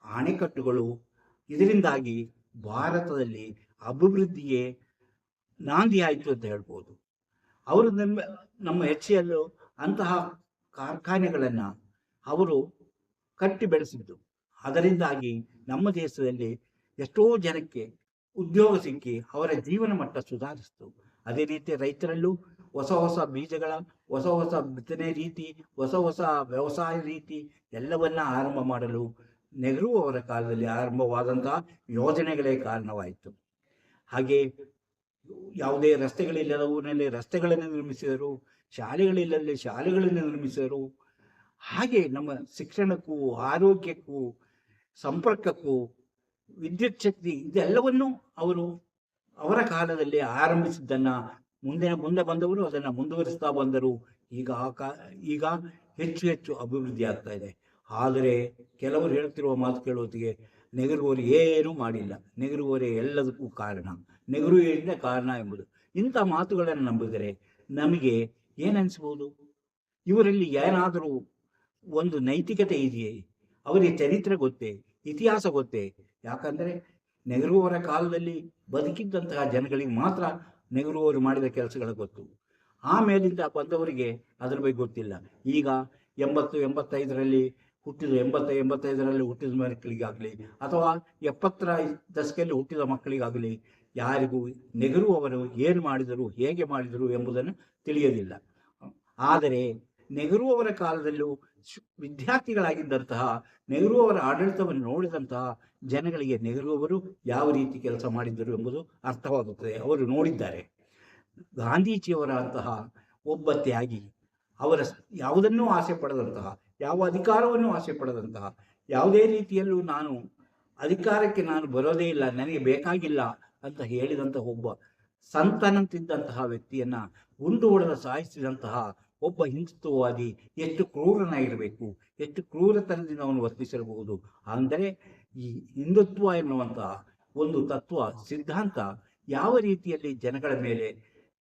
ಅಣೆಕಟ್ಟುಗಳು ಇದರಿಂದಾಗಿ ಭಾರತದಲ್ಲಿ ಅಭಿವೃದ್ಧಿಗೆ ನಾಂದಿ ಆಯಿತು ಅಂತ ಹೇಳ್ಬೋದು. ಅವರು ನಮ್ಮ ನಮ್ಮ ಹೆಚ್ಚಿಯಲ್ಲೂ ಅಂತಹ ಕಾರ್ಖಾನೆಗಳನ್ನು ಅವರು ಕಟ್ಟಿ ಬೆಳೆಸಿದ್ದು ಅದರಿಂದಾಗಿ ನಮ್ಮ ದೇಶದಲ್ಲಿ ಎಷ್ಟೋ ಜನಕ್ಕೆ ಉದ್ಯೋಗ ಸಿಕ್ಕಿ ಅವರ ಜೀವನ ಮಟ್ಟ ಸುಧಾರಿಸಿತು. ಅದೇ ರೀತಿ ರೈತರಲ್ಲೂ ಹೊಸ ಹೊಸ ಬೀಜಗಳ, ಹೊಸ ಹೊಸ ಬಿತ್ತನೆ ರೀತಿ, ಹೊಸ ಹೊಸ ವ್ಯವಸಾಯ ರೀತಿ ಎಲ್ಲವನ್ನ ಆರಂಭ ಮಾಡಲು ನೆಹರು ಅವರ ಕಾಲದಲ್ಲಿ ಆರಂಭವಾದಂತಹ ಯೋಜನೆಗಳೇ ಕಾರಣವಾಯಿತು. ಹಾಗೆ ಯಾವುದೇ ರಸ್ತೆಗಳಿಲ್ಲದ ಊರಿನಲ್ಲಿ ರಸ್ತೆಗಳನ್ನು ನಿರ್ಮಿಸಿದರು, ಶಾಲೆಗಳಿಲ್ಲದೆ ಶಾಲೆಗಳನ್ನು ನಿರ್ಮಿಸಿದರು. ಹಾಗೆ ನಮ್ಮ ಶಿಕ್ಷಣಕ್ಕೂ, ಆರೋಗ್ಯಕ್ಕೂ, ಸಂಪರ್ಕಕ್ಕೂ, ವಿದ್ಯುತ್ ಶಕ್ತಿ ಇದೆಲ್ಲವನ್ನೂ ಅವರು ಅವರ ಕಾಲದಲ್ಲಿ ಆರಂಭಿಸಿದ್ದನ್ನು ಮುಂದೆ ಮುಂದೆ ಬಂದವರು ಅದನ್ನು ಮುಂದುವರಿಸ್ತಾ ಬಂದರು. ಈಗ ಆ ಕಾ, ಈಗ ಹೆಚ್ಚು ಹೆಚ್ಚು ಅಭಿವೃದ್ಧಿ ಆಗ್ತಾ ಇದೆ. ಆದರೆ ಕೆಲವರು ಹೇಳ್ತಿರುವ ಮಾತು ಕೇಳೋತ್ತಿಗೆ ನೆಹರು ಏನು ಮಾಡಿಲ್ಲ. ನೆಹರು ಅವರೇ ಎಲ್ಲದಕ್ಕೂ ಕಾರಣ. ನೆಹರುವಿನಿಂದ ಕಾರಣ ಎಂಬುದು. ಇಂಥ ಮಾತುಗಳನ್ನು ನಂಬಿದರೆ ನಮಗೆ ಏನನ್ಸ್ಬೋದು ಇವರಲ್ಲಿ ಏನಾದರೂ ಒಂದು ನೈತಿಕತೆ ಇದೆಯೇ? ಅವರಿಗೆ ಚರಿತ್ರೆ ಗೊತ್ತೇ? ಇತಿಹಾಸ ಗೊತ್ತೇ? ಯಾಕಂದರೆ ನೆಹರು ಅವರ ಕಾಲದಲ್ಲಿ ಬದುಕಿದ್ದಂತಹ ಜನಗಳಿಗೆ ಮಾತ್ರ ನೆಹರು ಅವರು ಮಾಡಿದ ಕೆಲಸಗಳ ಗೊತ್ತು. ಆಮೇಲಿಂದ ಬಂದವರಿಗೆ ಅದರ ಬಗ್ಗೆ ಗೊತ್ತಿಲ್ಲ. ಈಗ ಎಂಬತ್ತು, ಎಂಬತ್ತೈದರಲ್ಲಿ ಹುಟ್ಟಿದ ಎಂಬತ್ತ, ಎಂಬತ್ತೈದರಲ್ಲಿ ಹುಟ್ಟಿದ ಮಕ್ಕಳಿಗಾಗಲಿ ಅಥವಾ ಎಪ್ಪತ್ತರ ದಶಕದಲ್ಲಿ ಹುಟ್ಟಿದ ಮಕ್ಕಳಿಗಾಗಲಿ ಯಾರಿಗೂ ನೆಹರು ಅವರು ಏನು ಮಾಡಿದರು, ಹೇಗೆ ಮಾಡಿದರು ಎಂಬುದನ್ನು ತಿಳಿಯೋದಿಲ್ಲ. ಆದರೆ ನೆಹರು ಅವರ ಕಾಲದಲ್ಲೂ ವಿದ್ಯಾರ್ಥಿಗಳಾಗಿದ್ದಂತಹ ನೆಹರು ಅವರ ಆಡಳಿತವನ್ನು ನೋಡಿದಂತಹ ಜನಗಳಿಗೆ ನೆಹರು ಅವರು ಯಾವ ರೀತಿ ಕೆಲಸ ಮಾಡಿದ್ದರು ಎಂಬುದು ಅರ್ಥವಾಗುತ್ತದೆ. ಅವರು ನೋಡಿದ್ದಾರೆ. ಗಾಂಧೀಜಿಯವರ ಅಂತಹ ಒಬ್ಬ ತ್ಯಾಗಿ ಅವರ ಯಾವುದನ್ನೂ ಆಸೆ ಪಡದಂತಹ ಯಾವ ಅಧಿಕಾರವನ್ನು ಆಸೆ ಪಡದಂತಹ ಯಾವುದೇ ರೀತಿಯಲ್ಲೂ ನಾನು ಅಧಿಕಾರಕ್ಕೆ ನಾನು ಬರೋದೇ ಇಲ್ಲ, ನನಗೆ ಬೇಕಾಗಿಲ್ಲ ಅಂತ ಹೇಳಿದಂತಹ ಒಬ್ಬ ಸಂತನಂತಿದ್ದಂತಹ ವ್ಯಕ್ತಿಯನ್ನ ಗುಂಡು ಹೊಡೆದ ಸಾಯಿಸಿದಂತಹ ಒಬ್ಬ ಹಿಂದುತ್ವವಾದಿ ಎಷ್ಟು ಕ್ರೂರನಾಗಿರಬೇಕು ಎಷ್ಟು ಕ್ರೂರತನದಿಂದ ಅವನು ವರ್ತಿಸಿರಬಹುದು ಅಂದರೆ ಈ ಹಿಂದುತ್ವ ಎನ್ನುವಂತಹ ಒಂದು ತತ್ವ, ಸಿದ್ಧಾಂತ ಯಾವ ರೀತಿಯಲ್ಲಿ ಜನಗಳ ಮೇಲೆ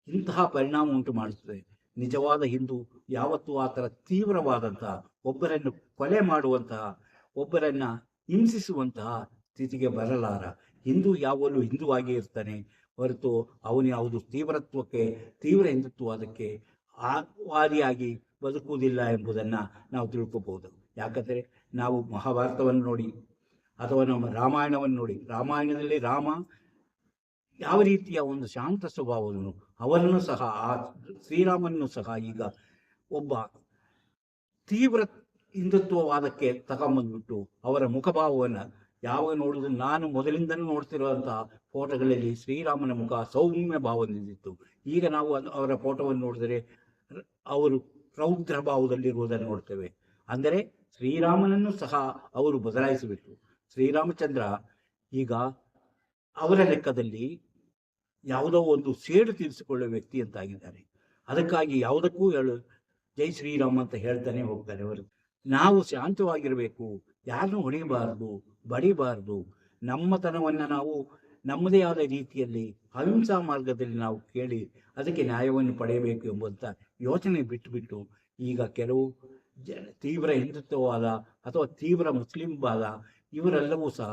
ಇಂತಹ ಪರಿಣಾಮ ಉಂಟು ಮಾಡುತ್ತದೆ ನಿಜವಾದ ಹಿಂದೂ, ಯಾವತ್ತೂ ಆ ಥರ ತೀವ್ರವಾದಂತಹ ಒಬ್ಬರನ್ನು ಕೊಲೆ ಮಾಡುವಂತಹ, ಒಬ್ಬರನ್ನ ಹಿಂಸಿಸುವಂತಹ ಸ್ಥಿತಿಗೆ ಬರಲಾರ. ಹಿಂದೂ ಯಾವಲ್ಲೂ ಹಿಂದೂ ಆಗೇ ಇರ್ತಾನೆ. ಹೊರತು ಅವನು ಯಾವುದು ತೀವ್ರತ್ವಕ್ಕೆ, ತೀವ್ರ ಹಿಂದುತ್ವವಾದಕ್ಕೆ ವಾದಿಯಾಗಿ ಬದುಕುವುದಿಲ್ಲ ಎಂಬುದನ್ನ ನಾವು ತಿಳ್ಕೋಬಹುದು. ಯಾಕಂದರೆ ನಾವು ಮಹಾಭಾರತವನ್ನು ನೋಡಿ, ಅಥವಾ ನಮ್ಮ ರಾಮಾಯಣವನ್ನು ನೋಡಿ. ರಾಮಾಯಣದಲ್ಲಿ ರಾಮ ಯಾವ ರೀತಿಯ ಒಂದು ಶಾಂತ ಸ್ವಭಾವವನ್ನು ಅವರನ್ನು ಸಹ ಆ ಶ್ರೀರಾಮನನ್ನು ಸಹ ಈಗ ಒಬ್ಬ ತೀವ್ರ ಹಿಂದುತ್ವವಾದಕ್ಕೆ ತಗೊಂಬಂದ್ಬಿಟ್ಟು ಅವರ ಮುಖಭಾವವನ್ನು ಯಾವಾಗ ನೋಡಿದ್ರು ನಾನು ಮೊದಲಿಂದಲೂ ನೋಡ್ತಿರುವಂತಹ ಫೋಟೋಗಳಲ್ಲಿ ಶ್ರೀರಾಮನ ಮುಖ ಸೌಮ್ಯ ಭಾವದಿಂದಿತ್ತು. ಈಗ ನಾವು ಅವರ ಫೋಟೋವನ್ನು ನೋಡಿದರೆ ಅವರು ರೌದ್ರ ಭಾವದಲ್ಲಿರುವುದನ್ನು ನೋಡ್ತೇವೆ. ಅಂದರೆ ಶ್ರೀರಾಮನನ್ನು ಸಹ ಅವರು ಬದಲಾಯಿಸಬೇಕು ಶ್ರೀರಾಮಚಂದ್ರ ಈಗ ಅವರ ಲೆಕ್ಕದಲ್ಲಿ ಯಾವುದೋ ಒಂದು ಸೇಡು ತೀರಿಸಿಕೊಳ್ಳುವ ವ್ಯಕ್ತಿ ಅಂತಾಗಿದ್ದಾರೆ. ಅದಕ್ಕಾಗಿ ಯಾವುದಕ್ಕೂ ಹೇಳು, ಜೈ ಶ್ರೀರಾಮ್ ಅಂತ ಹೇಳ್ತಾನೆ ಹೋಗ್ತಾರೆ ಅವರು. ನಾವು ಶಾಂತವಾಗಿರಬೇಕು, ಯಾರನ್ನೂ ಹೊಡಿಬಾರದು ಬಡಿಬಾರದು. ನಮ್ಮತನವನ್ನು ನಾವು ನಮ್ಮದೇ ಆದ ರೀತಿಯಲ್ಲಿ ಅಹಿಂಸಾ ಮಾರ್ಗದಲ್ಲಿ ನಾವು ಕೇಳಿ ಅದಕ್ಕೆ ನ್ಯಾಯವನ್ನು ಪಡೆಯಬೇಕು ಎಂಬಂಥ ಯೋಚನೆ ಬಿಟ್ಟುಬಿಟ್ಟು ಈಗ ಕೆಲವು ಜ, ತೀವ್ರ ಹಿಂದುತ್ವವಾದ ಅಥವಾ ತೀವ್ರ ಮುಸ್ಲಿಂ ವಾದ ಇವರೆಲ್ಲವೂ ಸಹ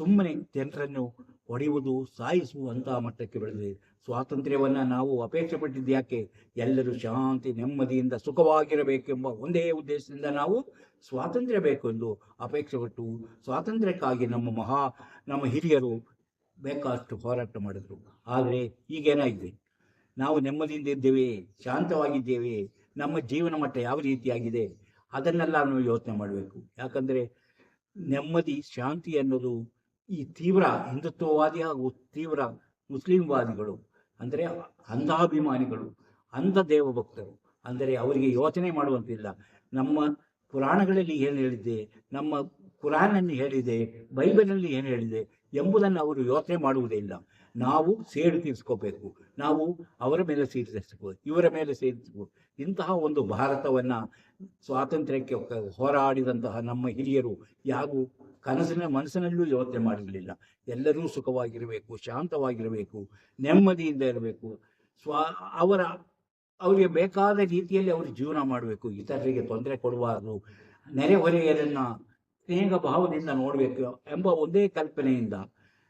ಸುಮ್ಮನೆ ಜನರನ್ನು ಹೊಡೆಯುವುದು ಸಾಯಿಸುವಂತಹ ಮಟ್ಟಕ್ಕೆ ಬೆಳೆದಿದೆ. ಸ್ವಾತಂತ್ರ್ಯವನ್ನು ನಾವು ಅಪೇಕ್ಷೆ ಪಟ್ಟಿದ್ದು ಯಾಕೆ? ಎಲ್ಲರೂ ಶಾಂತಿ, ನೆಮ್ಮದಿಯಿಂದ ಸುಖವಾಗಿರಬೇಕೆಂಬ ಒಂದೇ ಉದ್ದೇಶದಿಂದ ನಾವು ಸ್ವಾತಂತ್ರ್ಯ ಬೇಕೆಂದು ಅಪೇಕ್ಷೆ ಪಟ್ಟು ಸ್ವಾತಂತ್ರ್ಯಕ್ಕಾಗಿ ನಮ್ಮ ಮಹಾ, ನಮ್ಮ ಹಿರಿಯರು ಬೇಕಾದಷ್ಟು ಹೋರಾಟ ಮಾಡಿದರು. ಆದರೆ ಈಗೇನಾಗಿದೆ ನಾವು ನೆಮ್ಮದಿಯಿಂದ ಇದ್ದೇವೆ, ಶಾಂತವಾಗಿದ್ದೇವೆ, ನಮ್ಮ ಜೀವನ ಮಟ್ಟ ಯಾವ ರೀತಿಯಾಗಿದೆ? ಅದನ್ನೆಲ್ಲ ನಾವು ಯೋಚನೆ ಮಾಡಬೇಕು. ಯಾಕಂದರೆ ನೆಮ್ಮದಿ, ಶಾಂತಿ ಅನ್ನೋದು ಈ ತೀವ್ರ ಹಿಂದುತ್ವವಾದಿ ಹಾಗೂ ತೀವ್ರ ಮುಸ್ಲಿಂವಾದಿಗಳು, ಅಂದರೆ ಅಂಧಾಭಿಮಾನಿಗಳು, ಅಂಧ ದೇವಭಕ್ತರು, ಅಂದರೆ ಅವರಿಗೆ ಯೋಚನೆ ಮಾಡುವಂತಿಲ್ಲ. ನಮ್ಮ ಪುರಾಣಗಳಲ್ಲಿ ಏನು ಹೇಳಿದೆ, ನಮ್ಮ ಕುರಾನನ್ನು ಹೇಳಿದೆ ಬೈಬಲಲ್ಲಿ ಏನು ಹೇಳಿದೆ, ಎಂಬುದನ್ನು ಅವರು ಯೋಚನೆ ಮಾಡುವುದೇ ಇಲ್ಲ. ನಾವು ಸೇಡು ತೀರಿಸ್ಕೋಬೇಕು. ನಾವು ಅವರ ಮೇಲೆ ಸೇರಿಸಬೇಕು ಇವರ ಮೇಲೆ ಸೇರಿಸಬೇಕು ಇಂತಹ ಒಂದು ಭಾರತವನ್ನು ಸ್ವಾತಂತ್ರ್ಯಕ್ಕೆ ಹೋರಾಡಿದಂತಹ ನಮ್ಮ ಹಿರಿಯರು ಯಾರು? ಕನಸಿನ ಮನಸ್ಸಿನಲ್ಲೂ ಯೋಚನೆ ಮಾಡಿರಲಿಲ್ಲ. ಎಲ್ಲರೂ ಸುಖವಾಗಿರಬೇಕು, ಶಾಂತವಾಗಿರಬೇಕು, ನೆಮ್ಮದಿಯಿಂದ ಇರಬೇಕು. ಸ್ವ, ಅವರ, ಅವರಿಗೆ ಬೇಕಾದ ರೀತಿಯಲ್ಲಿ ಅವರು ಜೀವನ ಮಾಡಬೇಕು. ಇತರರಿಗೆ ತೊಂದರೆ ಕೊಡಬಾರ್ದು. ನೆರೆಹೊರೆಯರನ್ನು ಸ್ನೇಹ ಭಾವದಿಂದ ನೋಡಬೇಕು ಎಂಬ ಒಂದೇ ಕಲ್ಪನೆಯಿಂದ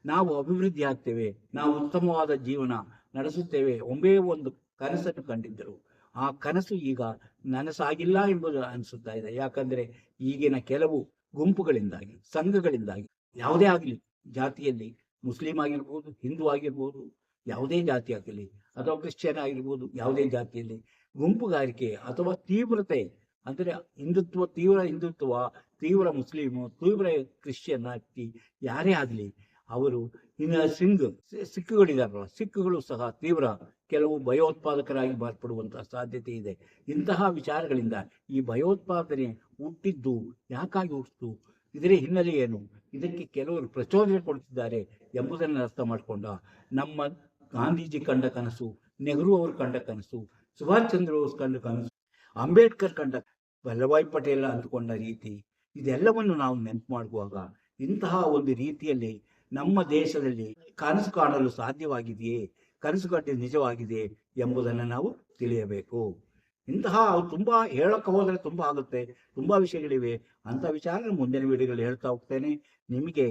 ನಾವು ಅಭಿವೃದ್ಧಿ ಆಗ್ತೇವೆ. ನಾವು ಉತ್ತಮವಾದ ಜೀವನ ನಡೆಸುತ್ತೇವೆ ಒಂದೇ ಒಂದು ಕನಸನ್ನು ಕಂಡಿದ್ದರು. ಆ ಕನಸು ಈಗ ನನಸಾಗಿಲ್ಲ ಎಂಬುದು ಅನಿಸುತ್ತಾ ಇದೆ. ಯಾಕಂದರೆ ಈಗಿನ ಕೆಲವು ಗುಂಪುಗಳಿಂದಾಗಿ, ಸಂಘಗಳಿಂದಾಗಿ, ಯಾವುದೇ ಆಗಲಿ, ಜಾತಿಯಲ್ಲಿ ಮುಸ್ಲಿಂ ಆಗಿರ್ಬೋದು, ಹಿಂದೂ ಆಗಿರ್ಬೋದು, ಯಾವುದೇ ಜಾತಿ ಆಗಲಿ, ಅಥವಾ ಕ್ರಿಶ್ಚಿಯನ್ ಆಗಿರ್ಬೋದು, ಯಾವುದೇ ಜಾತಿಯಲ್ಲಿ ಗುಂಪುಗಾರಿಕೆ ಅಥವಾ ತೀವ್ರತೆ, ಅಂದರೆ ಹಿಂದುತ್ವ, ತೀವ್ರ ಹಿಂದುತ್ವ, ತೀವ್ರ ಮುಸ್ಲಿಮು ತೀವ್ರ ಕ್ರಿಶ್ಚಿಯನ್ ಆಗ್ತಿ ಯಾರೇ ಆಗಲಿ, ಅವರು ಇನ್ನು ಸಿಂಗ್ ಸಿಕ್ಕುಗಳಿದಾರಲ್ಲ, ಸಿಕ್ಕುಗಳು ಸಹ ತೀವ್ರ ಕೆಲವು ಭಯೋತ್ಪಾದಕರಾಗಿ ಮಾರ್ಪಡುವಂತಹ ಸಾಧ್ಯತೆ ಇದೆ. ಇಂತಹ ವಿಚಾರಗಳಿಂದ ಈ ಭಯೋತ್ಪಾದನೆ ಹುಟ್ಟಿದ್ದು ಯಾಕಾಗಿ ಹುಟ್ಟಿತು? ಇದರ ಹಿನ್ನೆಲೆ ಏನು? ಇದಕ್ಕೆ ಕೆಲವರು ಪ್ರಚೋದನೆ ಕೊಡುತ್ತಿದ್ದಾರೆ ಎಂಬುದನ್ನು ಅರ್ಥ ಮಾಡಿಕೊಂಡ ನಮ್ಮ ಗಾಂಧೀಜಿ ಕಂಡ ಕನಸು, ನೆಹರು ಅವರು ಕಂಡ ಕನಸು, ಸುಭಾಷ್ ಚಂದ್ರ ಬೋಸ್ ಕಂಡ ಕನಸು, ಅಂಬೇಡ್ಕರ್ ಕಂಡ ವಲ್ಲಭಾಯ್ ಪಟೇಲ್ ಅಂದುಕೊಂಡ ರೀತಿ, ಇದೆಲ್ಲವನ್ನು ನಾವು ನೆನಪು ಮಾಡುವಾಗ ಇಂತಹ ಒಂದು ರೀತಿಯಲ್ಲಿ ನಮ್ಮ ದೇಶದಲ್ಲಿ ಕನಸು ಕಾಣಲು ಸಾಧ್ಯವಾಗಿದೆಯೇ? ಕನಸು ಕಟ್ಟಿದ್ದು ನಿಜವಾಗಿದೆ ಎಂಬುದನ್ನು ನಾವು ತಿಳಿಯಬೇಕು. ಇಂತಹ ತುಂಬ ಹೇಳಕ್ಕೆ ಹೋದರೆ ತುಂಬ ಆಗುತ್ತೆ ತುಂಬ ವಿಷಯಗಳಿವೆ. ಅಂಥ ವಿಚಾರ ಮುಂದಿನ ವಿಡಿಯೋಗಳು ಹೇಳ್ತಾ ಹೋಗ್ತೇನೆ. ನಿಮಗೆ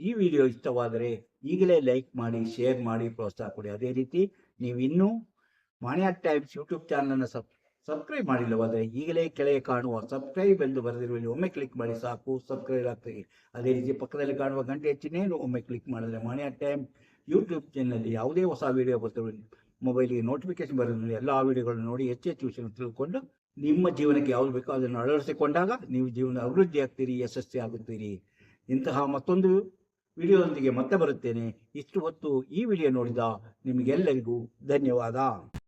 ಈ ವಿಡಿಯೋ ಇಷ್ಟವಾದರೆ ಈಗಲೇ ಲೈಕ್ ಮಾಡಿ ಶೇರ್ ಮಾಡಿ ಪ್ರೋತ್ಸಾಹ ಕೊಡಿ. ಅದೇ ರೀತಿ ನೀವು ಇನ್ನೂ ಮಾಣಿಯಾ ಟೈಮ್ಸ್ ಯೂಟ್ಯೂಬ್ ಚಾನಲನ್ನು ಸಬ್ ಸಬ್ಸ್ಕ್ರೈಬ್ ಮಾಡಿಲ್ಲವಾದರೆ ಈಗಲೇ ಕೆಳಗೆ ಕಾಣುವ ಸಬ್ಸ್ಕ್ರೈಬ್ ಎಂದು ಬರೆದಿರುವಲ್ಲಿ ಒಮ್ಮೆ ಕ್ಲಿಕ್ ಮಾಡಿ ಸಾಕು. ಸಬ್ಸ್ಕ್ರೈಬ್ ಆಗ್ತದೆ. ಅದೇ ರೀತಿ ಪಕ್ಕದಲ್ಲಿ ಕಾಣುವ ಗಂಟೆ ಹೆಚ್ಚಿನೇನು ಒಮ್ಮೆ ಕ್ಲಿಕ್ ಮಾಡಿದ್ರೆ ಮಾಣಿಯಾ ಟೈಮ್ ಯೂಟ್ಯೂಬ್ ಚಾನಲಲ್ಲಿ ಯಾವುದೇ ಹೊಸ ವಿಡಿಯೋ ಬರ್ತಿರೋ ಮೊಬೈಲಿಗೆ ನೋಟಿಫಿಕೇಶನ್ ಬರೋದ್ರಿಂದ ಎಲ್ಲ ವಿಡಿಯೋಗಳನ್ನು ನೋಡಿ ಹೆಚ್ಚು ಹೆಚ್ಚು ವಿಷಯ ತಿಳ್ಕೊಂಡು ನಿಮ್ಮ ಜೀವನಕ್ಕೆ ಯಾವ್ದು ಬೇಕೋ ಅದನ್ನು ಅಳವಡಿಸಿಕೊಂಡಾಗ ನೀವು ಜೀವನ ಅಭಿವೃದ್ಧಿ ಆಗ್ತೀರಿ, ಯಶಸ್ವಿ ಆಗುತ್ತೀರಿ. ಇಂತಹ ಮತ್ತೊಂದು ವಿಡಿಯೋದೊಂದಿಗೆ ಮತ್ತೆ ಬರುತ್ತೇನೆ. ಇಷ್ಟು ಹೊತ್ತು ಈ ವಿಡಿಯೋ ನೋಡಿದ ನಿಮಗೆಲ್ಲರಿಗೂ ಧನ್ಯವಾದ.